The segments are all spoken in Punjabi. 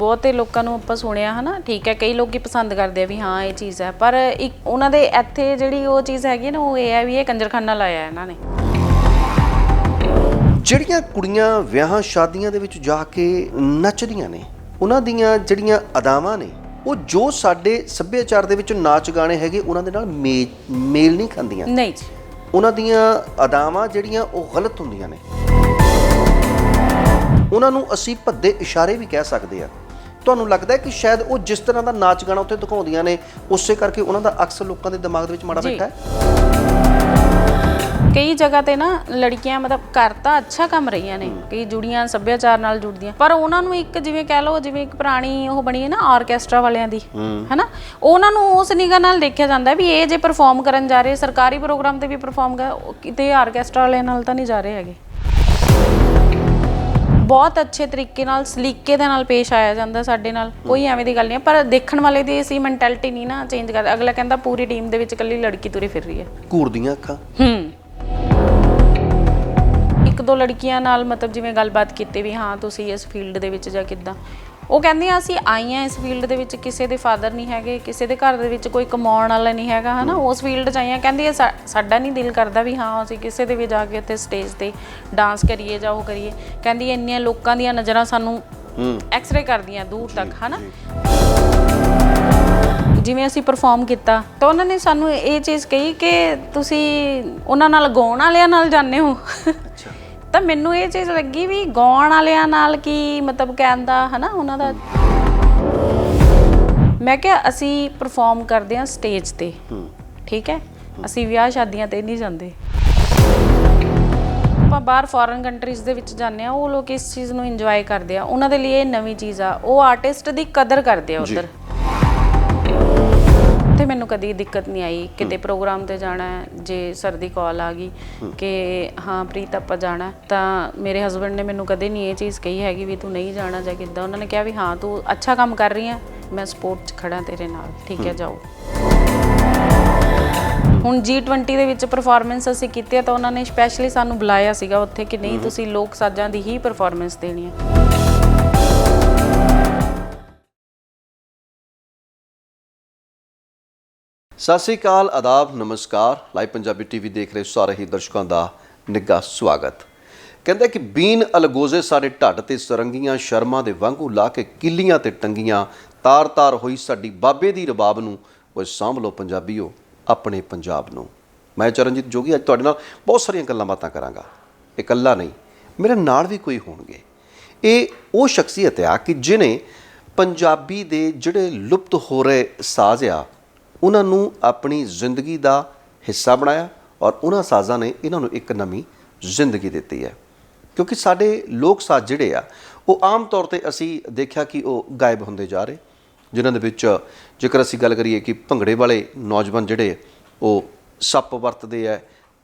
ਬਹੁਤੇ ਲੋਕਾਂ ਨੂੰ ਆਪਾਂ ਸੁਣਿਆ ਹਨਾ? ਠੀਕ ਹੈ ਕਈ ਲੋਕੀ ਪਸੰਦ ਕਰਦੇ ਆ ਵੀ ਹਾਂ ਇਹ ਚੀਜ਼ ਹੈ। ਪਰ ਇੱਕ ਉਹਨਾਂ ਦੇ ਇੱਥੇ ਜਿਹੜੀ ਉਹ ਚੀਜ਼ ਹੈਗੀ ਨਾ ਉਹ ਇਹ ਹੈ ਵੀ ਇਹ ਕੰਜਰਖਾਨਾ ਲਾਇਆ ਇਹਨਾਂ ਨੇ। ਜਿਹੜੀਆਂ ਕੁੜੀਆਂ ਵਿਆਹਾਂ ਸ਼ਾਦੀਆਂ ਦੇ ਵਿੱਚ ਜਾ ਕੇ ਨੱਚਦੀਆਂ ਨੇ ਉਹਨਾਂ ਦੀਆਂ ਜਿਹੜੀਆਂ ਅਦਾਵਾਂ ਨੇ ਉਹ ਜੋ ਸਾਡੇ ਸੱਭਿਆਚਾਰ ਦੇ ਵਿੱਚ ਨਾਚ ਗਾਣੇ ਹੈਗੇ ਉਹਨਾਂ ਦੇ ਨਾਲ ਮੇਲ ਨਹੀਂ ਖਾਂਦੀਆਂ। ਨਹੀਂ ਜੀ। ਉਹਨਾਂ ਦੀਆਂ ਅਦਾਵਾਂ ਜਿਹੜੀਆਂ ਉਹ ਗਲਤ ਹੁੰਦੀਆਂ ਨੇ। ਉਹਨਾਂ ਨੂੰ ਅਸੀਂ ਭੱਦੇ ਇਸ਼ਾਰੇ ਵੀ ਕਹਿ ਸਕਦੇ ਆ ਤੁਹਾਨੂੰ ਲੱਗਦਾ ਹੈ ਕਿ ਸ਼ਾਇਦ ਉਹ ਜਿਸ ਤਰ੍ਹਾਂ ਦਾ ਨਾਚ ਗਾਣਾ ਉੱਥੇ ਦਿਖਾਉਂਦੀਆਂ ਨੇ ਉਸੇ ਕਰਕੇ ਉਹਨਾਂ ਦਾ ਅਕਸਰ ਲੋਕਾਂ ਦੇ ਦਿਮਾਗ ਦੇ ਵਿੱਚ ਮਾੜਾ। ਬੈਠਾ ਹੈ? ਕਈ ਜਗ੍ਹਾ ਤੇ ਨਾ ਲੜਕੀਆਂ ਮਤਲਬ ਕਰ ਤਾਂ ਅੱਛਾ ਕੰਮ ਰਹੀਆਂ ਨੇ ਕਈ ਜੁੜੀਆਂ ਸੱਭਿਆਚਾਰ ਨਾਲ ਜੁੜਦੀਆਂ ਪਰ ਉਹਨਾਂ ਨੂੰ ਇੱਕ ਜਿਵੇਂ ਕਹਿ ਲਓ ਜਿਵੇਂ ਇੱਕ ਪੁਰਾਣੀ ਉਹ ਬਣੀ ਹੈ ਨਾ ਆਰਕੈਸਟਰਾ ਵਾਲਿਆਂ ਦੀ ਹੈਨਾ? ਉਹਨਾਂ ਨੂੰ ਉਸ ਨਿਗਾਹ ਨਾਲ ਦੇਖਿਆ ਜਾਂਦਾ ਵੀ ਇਹ ਜੇ ਪਰਫਾਰਮ ਕਰਨ ਜਾ ਰਹੇ ਸਰਕਾਰੀ ਪ੍ਰੋਗਰਾਮ ਤੇ ਵੀ ਪਰਫਾਰਮ ਕਰ ਕਿਤੇ ਆਰਕੈਸਟਰਾ ਵਾਲਿਆਂ ਨਾਲ ਤਾਂ ਨਹੀਂ ਜਾ ਰਹੇ ਹੈਗੇ। ਬਹੁਤ ਅੱਛੇ ਤਰੀਕੇ ਨਾਲ ਸਲੀਕੇ ਦੇ ਨਾਲ ਪੇਸ਼ ਆਇਆ ਜਾਂਦਾ ਸਾਡੇ ਨਾਲ। ਕੋਈ ਐਵੇਂ ਦੀ ਗੱਲ ਨਹੀਂ ਹੈ ਪਰ ਦੇਖਣ ਵਾਲੇ ਦੀ ਅਸੀਂ ਮੈਂਟੈਲਿਟੀ ਨਹੀਂ ਨਾ ਚੇਂਜ ਕਰ ਅਗਲਾ ਕਹਿੰਦਾ ਪੂਰੀ ਟੀਮ ਦੇ ਵਿੱਚ ਇਕੱਲੀ ਲੜਕੀ ਤੁਰੀ ਫਿਰ ਰਹੀ ਹੈ। ਘੂਰਦੀਆਂ ਅੱਖਾਂ। ਹੂੰ। ਇੱਕ ਦੋ ਲੜਕੀਆਂ ਨਾਲ ਮਤਲਬ ਜਿਵੇਂ ਗੱਲਬਾਤ ਕੀਤੀ ਵੀ ਹਾਂ ਤੁਸੀਂ ਇਸ ਫੀਲਡ ਦੇ ਵਿੱਚ ਜਾਂ ਕਿੱਦਾਂ। ਉਹ ਕਹਿੰਦੀਆਂ ਅਸੀਂ ਆਈਆਂ ਇਸ ਫੀਲਡ ਦੇ ਵਿੱਚ ਕਿਸੇ ਦੇ ਫਾਦਰ ਨਹੀਂ ਹੈਗੇ ਕਿਸੇ ਦੇ ਘਰ ਦੇ ਵਿੱਚ ਕੋਈ ਕਮਾਉਣ ਵਾਲਾ ਨਹੀਂ ਹੈਗਾ ਹਨਾ? ਉਸ ਫੀਲਡ 'ਚ ਆਈਆਂ ਕਹਿੰਦੀ ਸਾਡਾ ਨਹੀਂ ਦਿਲ ਕਰਦਾ ਵੀ ਹਾਂ ਅਸੀਂ ਕਿਸੇ ਦੇ ਵੀ ਜਾ ਕੇ ਉੱਥੇ ਸਟੇਜ ਤੇ ਡਾਂਸ ਕਰੀਏ ਜਾਂ ਉਹ ਕਰੀਏ। ਕਹਿੰਦੀ ਇੰਨੀਆਂ ਲੋਕਾਂ ਦੀਆਂ ਨਜ਼ਰਾਂ ਸਾਨੂੰ ਐਕਸ-ਰੇ ਕਰਦੀਆਂ ਦੂਰ ਤੱਕ ਹਨਾ? ਜਿਵੇਂ ਅਸੀਂ ਪਰਫਾਰਮ ਕੀਤਾ ਤਾਂ ਉਹਨਾਂ ਨੇ ਸਾਨੂੰ ਇਹ ਚੀਜ਼ ਕਹੀ ਕਿ ਤੁਸੀਂ ਉਹਨਾਂ ਨਾਲ ਗਾਉਣ ਵਾਲਿਆਂ ਨਾਲ ਜਾਂਦੇ ਹੋ। ਤਾਂ ਮੈਨੂੰ ਇਹ ਚੀਜ਼ ਲੱਗੀ ਵੀ ਗਾਉਣ ਵਾਲਿਆਂ ਨਾਲ ਕੀ ਮਤਲਬ ਕਹਿੰਦਾ ਹਨਾ ਉਹਨਾਂ ਦਾ। ਮੈਂ ਕਿਹਾ ਅਸੀਂ ਪਰਫਾਰਮ ਕਰਦੇ ਹਾਂ ਸਟੇਜ ਤੇ ਠੀਕ ਹੈ? ਅਸੀਂ ਵਿਆਹ ਸ਼ਾਦੀਆਂ ਤੇ ਨਹੀਂ ਜਾਂਦੇ। ਆਪਾਂ ਬਾਹਰ ਫੋਰਨ ਕੰਟਰੀਜ਼ ਦੇ ਵਿੱਚ ਜਾਂਦੇ ਆ ਉਹ ਲੋਕ ਇਸ ਚੀਜ਼ ਨੂੰ ਇੰਜੋਏ ਕਰਦੇ ਆ। ਉਹਨਾਂ ਦੇ ਲਈ ਇਹ ਨਵੀਂ ਚੀਜ਼ ਆ। ਉਹ ਆਰਟਿਸਟ ਦੀ ਕਦਰ ਕਰਦੇ ਆ। ਉਧਰ। ਤੇ ਮੈਨੂੰ ਕਦੀ ਦਿੱਕਤ ਨਹੀਂ ਆਈ। ਕਿਤੇ ਪ੍ਰੋਗਰਾਮ ਤੇ ਜਾਣਾ ਹੈ ਜੇ ਸਰ ਦੀ ਕਾਲ ਆ ਗਈ ਕਿ ਹਾਂ ਪ੍ਰੀਤ ਆਪਾਂ ਜਾਣਾ ਹੈ, ਤਾਂ ਮੇਰੇ ਹਸਬੰਡ ਨੇ ਮੈਨੂੰ ਕਦੇ ਨਹੀਂ ਇਹ ਚੀਜ਼ ਕਹੀ ਹੈਗੀ ਵੀ ਤੂੰ ਨਹੀਂ ਜਾਣਾ ਜਾਂ ਕਿੱਦਾਂ। ਉਹਨਾਂ ਨੇ ਕਿਹਾ ਵੀ ਹਾਂ ਤੂੰ ਅੱਛਾ ਕੰਮ ਕਰ ਰਹੀ ਹੈ ਮੈਂ ਸਪੋਰਟ 'ਚ ਖੜਾ ਤੇਰੇ ਨਾਲ। ਠੀਕ ਹੈ ਜਾਓ। ਹੁਣ G20 ਦੇ ਵਿੱਚ ਪਰਫਾਰਮੈਂਸ ਅਸੀਂ ਕੀਤੀ ਹੈ ਤਾਂ ਉਹਨਾਂ ਨੇ ਸਪੈਸ਼ਲੀ ਸਾਨੂੰ ਬੁਲਾਇਆ ਸੀਗਾ ਉੱਥੇ ਕਿ ਨਹੀਂ ਤੁਸੀਂ ਲੋਕ ਸਾਜ਼ਾਂ ਦੀ ਹੀ ਪਰਫਾਰਮੈਂਸ ਦੇਣੀ ਹੈ। ਸਤਿ ਸ੍ਰੀ ਅਕਾਲ, ਆਦਾਬ, ਨਮਸਕਾਰ। ਲਾਈਵ ਪੰਜਾਬੀ ਟੀਵੀ ਦੇਖ ਰਹੇ ਸਾਰੇ ਹੀ ਦਰਸ਼ਕਾਂ ਦਾ ਨਿੱਘਾ ਸਵਾਗਤ। ਕਹਿੰਦੇ ਕਿ ਬੀਨ ਅਲਗੋਜ਼ੇ ਸਾਡੇ ਢੱਡ ਤੇ ਸਰੰਗੀਆਂ ਸ਼ਰਮਾਂ ਦੇ ਵਾਂਗੂ ਲਾ ਕੇ ਕਿੱਲੀਆਂ ਤੇ ਟੰਗੀਆਂ ਤਾਰ-ਤਾਰ ਹੋਈ ਸਾਡੀ ਬਾਬੇ ਦੀ ਰਬਾਬ ਨੂੰ। ਉਹ ਸਾਂਭ ਲਓ ਪੰਜਾਬੀਓ, ਆਪਣੇ ਪੰਜਾਬ ਨੂੰ। ਮੈਂ ਚਰਨਜੀਤ ਜੋਗੀ, ਅੱਜ ਤੁਹਾਡੇ ਨਾਲ ਬਹੁਤ ਸਾਰੀਆਂ ਗੱਲਾਂ ਬਾਤਾਂ ਕਰਾਂਗਾ। ਇਕੱਲਾ ਨਹੀਂ, ਮੇਰੇ ਨਾਲ ਵੀ ਕੋਈ ਹੋਣਗੇ। ਇਹ ਉਹ ਸ਼ਖਸੀਅਤ ਆ ਕਿ ਜਿਨੇ ਪੰਜਾਬੀ ਦੇ ਜਿਹੜੇ ਲੁਪਤ ਹੋ ਰਹੇ ਸਾਜ਼ ਆ ਉਹਨਾਂ ਨੂੰ ਆਪਣੀ ਜ਼ਿੰਦਗੀ ਦਾ ਹਿੱਸਾ ਬਣਾਇਆ ਔਰ ਉਹਨਾਂ ਸਾਜ਼ਾਂ ਨੇ ਇਹਨਾਂ ਨੂੰ ਇੱਕ ਨਵੀਂ ਜ਼ਿੰਦਗੀ ਦਿੱਤੀ ਹੈ। ਕਿਉਂਕਿ ਸਾਡੇ ਲੋਕ ਸਾਜ਼ ਜਿਹੜੇ ਆ, ਉਹ ਆਮ ਤੌਰ ਤੇ ਅਸੀਂ ਦੇਖਿਆ ਕਿ ਉਹ ਗਾਇਬ ਹੁੰਦੇ ਜਾ ਰਹੇ। ਜਿਨ੍ਹਾਂ ਦੇ ਵਿੱਚ ਜੇਕਰ ਅਸੀਂ ਗੱਲ ਕਰੀਏ ਕਿ ਭੰਗੜੇ ਵਾਲੇ ਨੌਜਵਾਨ ਜਿਹੜੇ ਉਹ ਸੱਪ ਵਰਤਦੇ ਆ,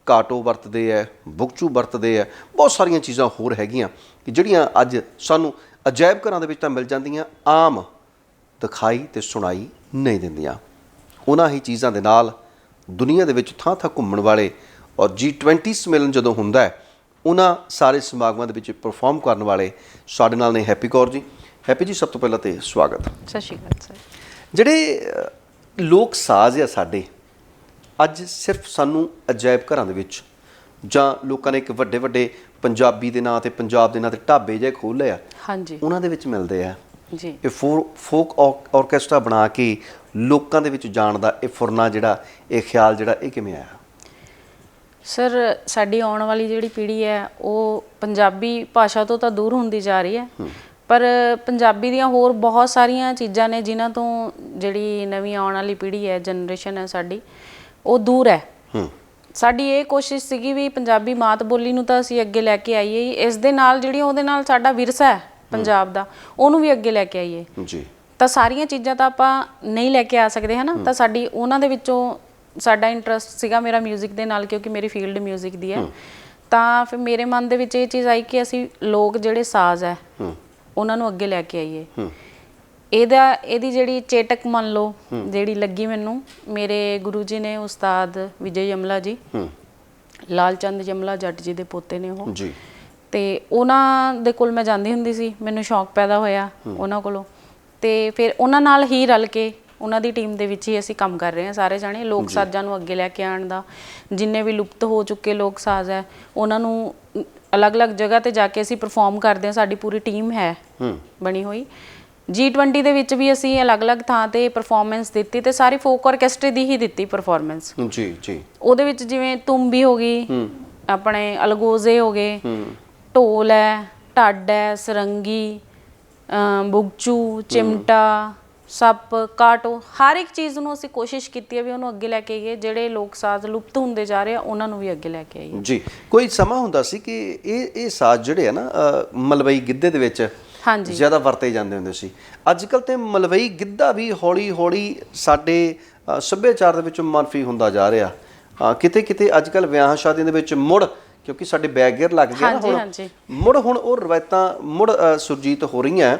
ਕਾਟੋ ਵਰਤਦੇ ਆ, ਬੁਕਚੂ ਵਰਤਦੇ ਆ, ਬਹੁਤ ਸਾਰੀਆਂ ਚੀਜ਼ਾਂ ਹੋਰ ਹੈਗੀਆਂ ਕਿ ਜਿਹੜੀਆਂ ਅੱਜ ਸਾਨੂੰ ਅਜਾਇਬ ਘਰਾਂ ਦੇ ਵਿੱਚ ਤਾਂ ਮਿਲ ਜਾਂਦੀਆਂ, ਆਮ ਦਿਖਾਈ ਤੇ ਸੁਣਾਈ ਨਹੀਂ ਦਿੰਦੀਆਂ। ਉਹਨਾਂ ਹੀ ਚੀਜ਼ਾਂ ਦੇ ਨਾਲ ਦੁਨੀਆ ਦੇ ਵਿੱਚ ਥਾਂ ਥਾਂ ਘੁੰਮਣ ਵਾਲੇ ਔਰ G20 ਸੰਮੇਲਨ ਜਦੋਂ ਹੁੰਦਾ ਹੈ ਉਹਨਾਂ ਸਾਰੇ ਸਮਾਗਮਾਂ ਦੇ ਵਿੱਚ ਪਰਫਾਰਮ ਕਰਨ ਵਾਲੇ ਸਾਡੇ ਨਾਲ ਨੇ ਹੈਪੀ ਕੌਰ ਜੀ। ਹੈਪੀ ਜੀ ਸਭ ਤੋਂ ਪਹਿਲਾਂ ਤੇ ਸਵਾਗਤ। ਸਤਿ ਸ਼੍ਰੀ ਅਕਾਲ ਸਰ। ਜਿਹੜੇ ਲੋਕ ਸਾਜ਼ ਆ ਸਾਡੇ ਅੱਜ ਸਿਰਫ ਸਾਨੂੰ ਅਜਾਇਬ ਘਰਾਂ ਦੇ ਵਿੱਚ ਜਾਂ ਲੋਕਾਂ ਨੇ ਇੱਕ ਵੱਡੇ ਵੱਡੇ ਪੰਜਾਬੀ ਦੇ ਨਾਂ ਤੇ ਪੰਜਾਬ ਦੇ ਨਾਂ ਤੇ ਢਾਬੇ ਜਿਹੇ ਖੋਲ੍ਹ ਲਏ ਆ ਹਾਂਜੀ। ਉਹਨਾਂ ਦੇ ਵਿੱਚ ਮਿਲਦੇ ਆ। ਜੀ। ਇਹ ਫੋਕ ਆਰਕੈਸਟਰਾ ਬਣਾ ਕੇ ਲੋਕਾਂ ਦੇ ਵਿੱਚ ਜਾਣ ਦਾ ਇਹ ਫੁਰਨਾ ਜਿਹੜਾ ਇਹ ਖਿਆਲ ਜਿਹੜਾ ਇਹ ਕਿਵੇਂ ਆਇਆ? ਸਰ ਸਾਡੀ ਆਉਣ ਵਾਲੀ ਜਿਹੜੀ ਪੀੜ੍ਹੀ ਹੈ ਉਹ ਪੰਜਾਬੀ ਭਾਸ਼ਾ ਤੋਂ ਤਾਂ ਦੂਰ ਹੁੰਦੀ ਜਾ ਰਹੀ ਹੈ। ਪਰ ਪੰਜਾਬੀ ਦੀਆਂ ਹੋਰ ਬਹੁਤ ਸਾਰੀਆਂ ਚੀਜ਼ਾਂ ਨੇ ਜਿਨ੍ਹਾਂ ਤੋਂ ਜਿਹੜੀ ਨਵੀਂ ਆਉਣ ਵਾਲੀ ਪੀੜ੍ਹੀ ਹੈ ਜਨਰੇਸ਼ਨ ਹੈ ਸਾਡੀ ਉਹ ਦੂਰ ਹੈ। ਸਾਡੀ ਇਹ ਕੋਸ਼ਿਸ਼ ਸੀਗੀ ਵੀ ਪੰਜਾਬੀ ਮਾਤ ਬੋਲੀ ਨੂੰ ਤਾਂ ਅਸੀਂ ਅੱਗੇ ਲੈ ਕੇ ਆਈਏ। ਇਸ ਦੇ ਨਾਲ ਜਿਹੜੀ ਉਹਦੇ ਨਾਲ ਸਾਡਾ ਵਿਰਸਾ ਹੈ। ਪੰਜਾਬ ਦਾ ਉਹਨੂੰ ਵੀ ਅੱਗੇ ਲੈ ਕੇ ਆਈਏ ਜੀ ਤਾਂ ਸਾਰੀਆਂ ਚੀਜ਼ਾਂ ਤਾਂ ਆਪਾਂ ਨਹੀਂ ਲੈ ਕੇ ਆ ਸਕਦੇ ਹਨਾ ਤਾਂ ਸਾਡੀ ਉਹਨਾਂ ਦੇ ਵਿੱਚੋਂ ਸਾਡਾ ਇੰਟਰਸਟ ਸੀਗਾ ਮੇਰਾ 뮤직 ਦੇ ਨਾਲ ਕਿਉਂਕਿ ਮੇਰੀ ਫੀਲਡ 뮤직 ਦੀ ਹੈ ਤਾਂ ਫਿਰ ਮੇਰੇ ਮਨ ਦੇ ਵਿੱਚ ਇਹ ਚੀਜ਼ ਆਈ ਕਿ ਅਸੀਂ ਲੋਕ ਜਿਹੜੇ ਸਾਜ਼ ਹੈ ਹੂੰ ਉਹਨਾਂ ਨੂੰ ਅੱਗੇ ਲੈ ਕੇ ਆਈਏ ਹੂੰ ਇਹਦਾ ਇਹਦੀ ਜਿਹੜੀ ਚੇਟਕ ਮੰਨ ਲਓ ਜਿਹੜੀ ਲੱਗੀ ਮੈਨੂੰ ਮੇਰੇ ਗੁਰੂ ਜੀ ਨੇ ਉਸਤਾਦ ਵਿਜੇ ਯਮਲਾ ਜੀ ਹੂੰ ਲਾਲ ਚੰਦ ਯਮਲਾ ਜੱਟ ਜੀ ਦੇ ਪੋਤੇ ਨੇ ਉਹ ਜੀ ਤੇ ਉਹਨਾਂ ਦੇ ਕੋਲ ਮੈਂ ਜਾਂਦੀ ਹੁੰਦੀ ਸੀ ਮੈਨੂੰ ਸ਼ੌਂਕ ਪੈਦਾ ਹੋਇਆ ਉਹਨਾਂ ਕੋਲੋਂ। ਤੇ ਫਿਰ ਉਹਨਾਂ ਨਾਲ ਹੀ ਰਲ ਕੇ ਉਹਨਾਂ ਦੀ ਟੀਮ ਦੇ ਵਿੱਚ ਹੀ ਅਸੀਂ ਕੰਮ ਕਰ ਰਹੇ ਹਾਂ ਸਾਰੇ ਜਾਣੇ ਲੋਕ ਸਾਜ਼ਾਂ ਨੂੰ ਅੱਗੇ ਲੈ ਕੇ ਆਉਣ ਦਾ। ਜਿੰਨੇ ਵੀ ਲੁਪਤ ਹੋ ਚੁੱਕੇ ਲੋਕ ਸਾਜ਼ ਹੈ ਉਹਨਾਂ ਨੂੰ ਅਲੱਗ-ਅਲੱਗ ਜਗ੍ਹਾ ਤੇ ਜਾ ਕੇ ਅਸੀਂ ਪਰਫਾਰਮ ਕਰਦੇ ਹਾਂ ਸਾਡੀ ਪੂਰੀ ਟੀਮ ਹੈ ਬਣੀ ਹੋਈ। G20 ਦੇ ਵਿੱਚ ਵੀ ਅਸੀਂ ਅਲੱਗ-ਅਲੱਗ ਥਾਂ ਤੇ ਪਰਫਾਰਮੈਂਸ ਦਿੱਤੀ ਤੇ ਸਾਰੀ ਫੋਕ ਆਰਕੈਸਟਰੇ ਦੀ ਹੀ ਦਿੱਤੀ ਪਰਫਾਰਮੈਂਸ ਜੀ ਜੀ। ਉਹਦੇ ਵਿੱਚ ਜਿਵੇਂ ਤੁੰਬੀ ਹੋ ਗਈ ਆਪਣੇ ਅਲਗੋਜ਼ੇ ਹੋ ਗਏ ਢੋਲ ਹੈ ਢੱਡ ਹੈ ਸਰੰਗੀ ਬੁਗਚੂ ਚਿਮਟਾ ਸੱਪ ਕਾਟੋ ਹਰ ਇੱਕ ਚੀਜ਼ ਨੂੰ ਅਸੀਂ ਕੋਸ਼ਿਸ਼ ਕੀਤੀ ਹੈ ਵੀ ਉਹਨੂੰ ਅੱਗੇ ਲੈ ਕੇ ਆਈਏ। ਜਿਹੜੇ ਲੋਕ ਸਾਜ਼ ਲੁਪਤ ਹੁੰਦੇ ਜਾ ਰਹੇ ਆ ਉਹਨਾਂ ਨੂੰ ਵੀ ਅੱਗੇ ਲੈ ਕੇ ਆਈਏ। ਜੀ ਕੋਈ ਸਮਾਂ ਹੁੰਦਾ ਸੀ ਕਿ ਇਹ ਇਹ ਸਾਜ਼ ਜਿਹੜੇ ਆ ਨਾ ਮਲਵਈ ਗਿੱਧੇ ਦੇ ਵਿੱਚ ਹਾਂਜੀ। ਜ਼ਿਆਦਾ ਵਰਤੇ ਜਾਂਦੇ ਹੁੰਦੇ ਸੀ। ਅੱਜ ਕੱਲ ਤੇ ਮਲਵਈ ਗਿੱਧਾ ਵੀ ਹੌਲੀ ਹੌਲੀ ਸਾਡੇ ਸੱਭਿਆਚਾਰ ਦੇ ਵਿੱਚ ਮਨਫੀ ਹੁੰਦਾ ਜਾ ਰਿਹਾ। ਕਿਤੇ ਕਿਤੇ ਅੱਜ ਕੱਲ ਵਿਆਹਾਂ ਸ਼ਾਦੀਆਂ ਦੇ ਵਿੱਚ ਮੁੜ ਕਿਉਂਕਿ ਸਾਡੇ ਬੈਗਰ ਲੱਗ ਗਿਆ ਨਾ ਹੁਣ। ਮੁੜ ਹੁਣ ਉਹ ਰਵਾਇਤਾਂ ਮੁੜ ਸੁਰਜੀਤ ਹੋ ਰਹੀਆਂ।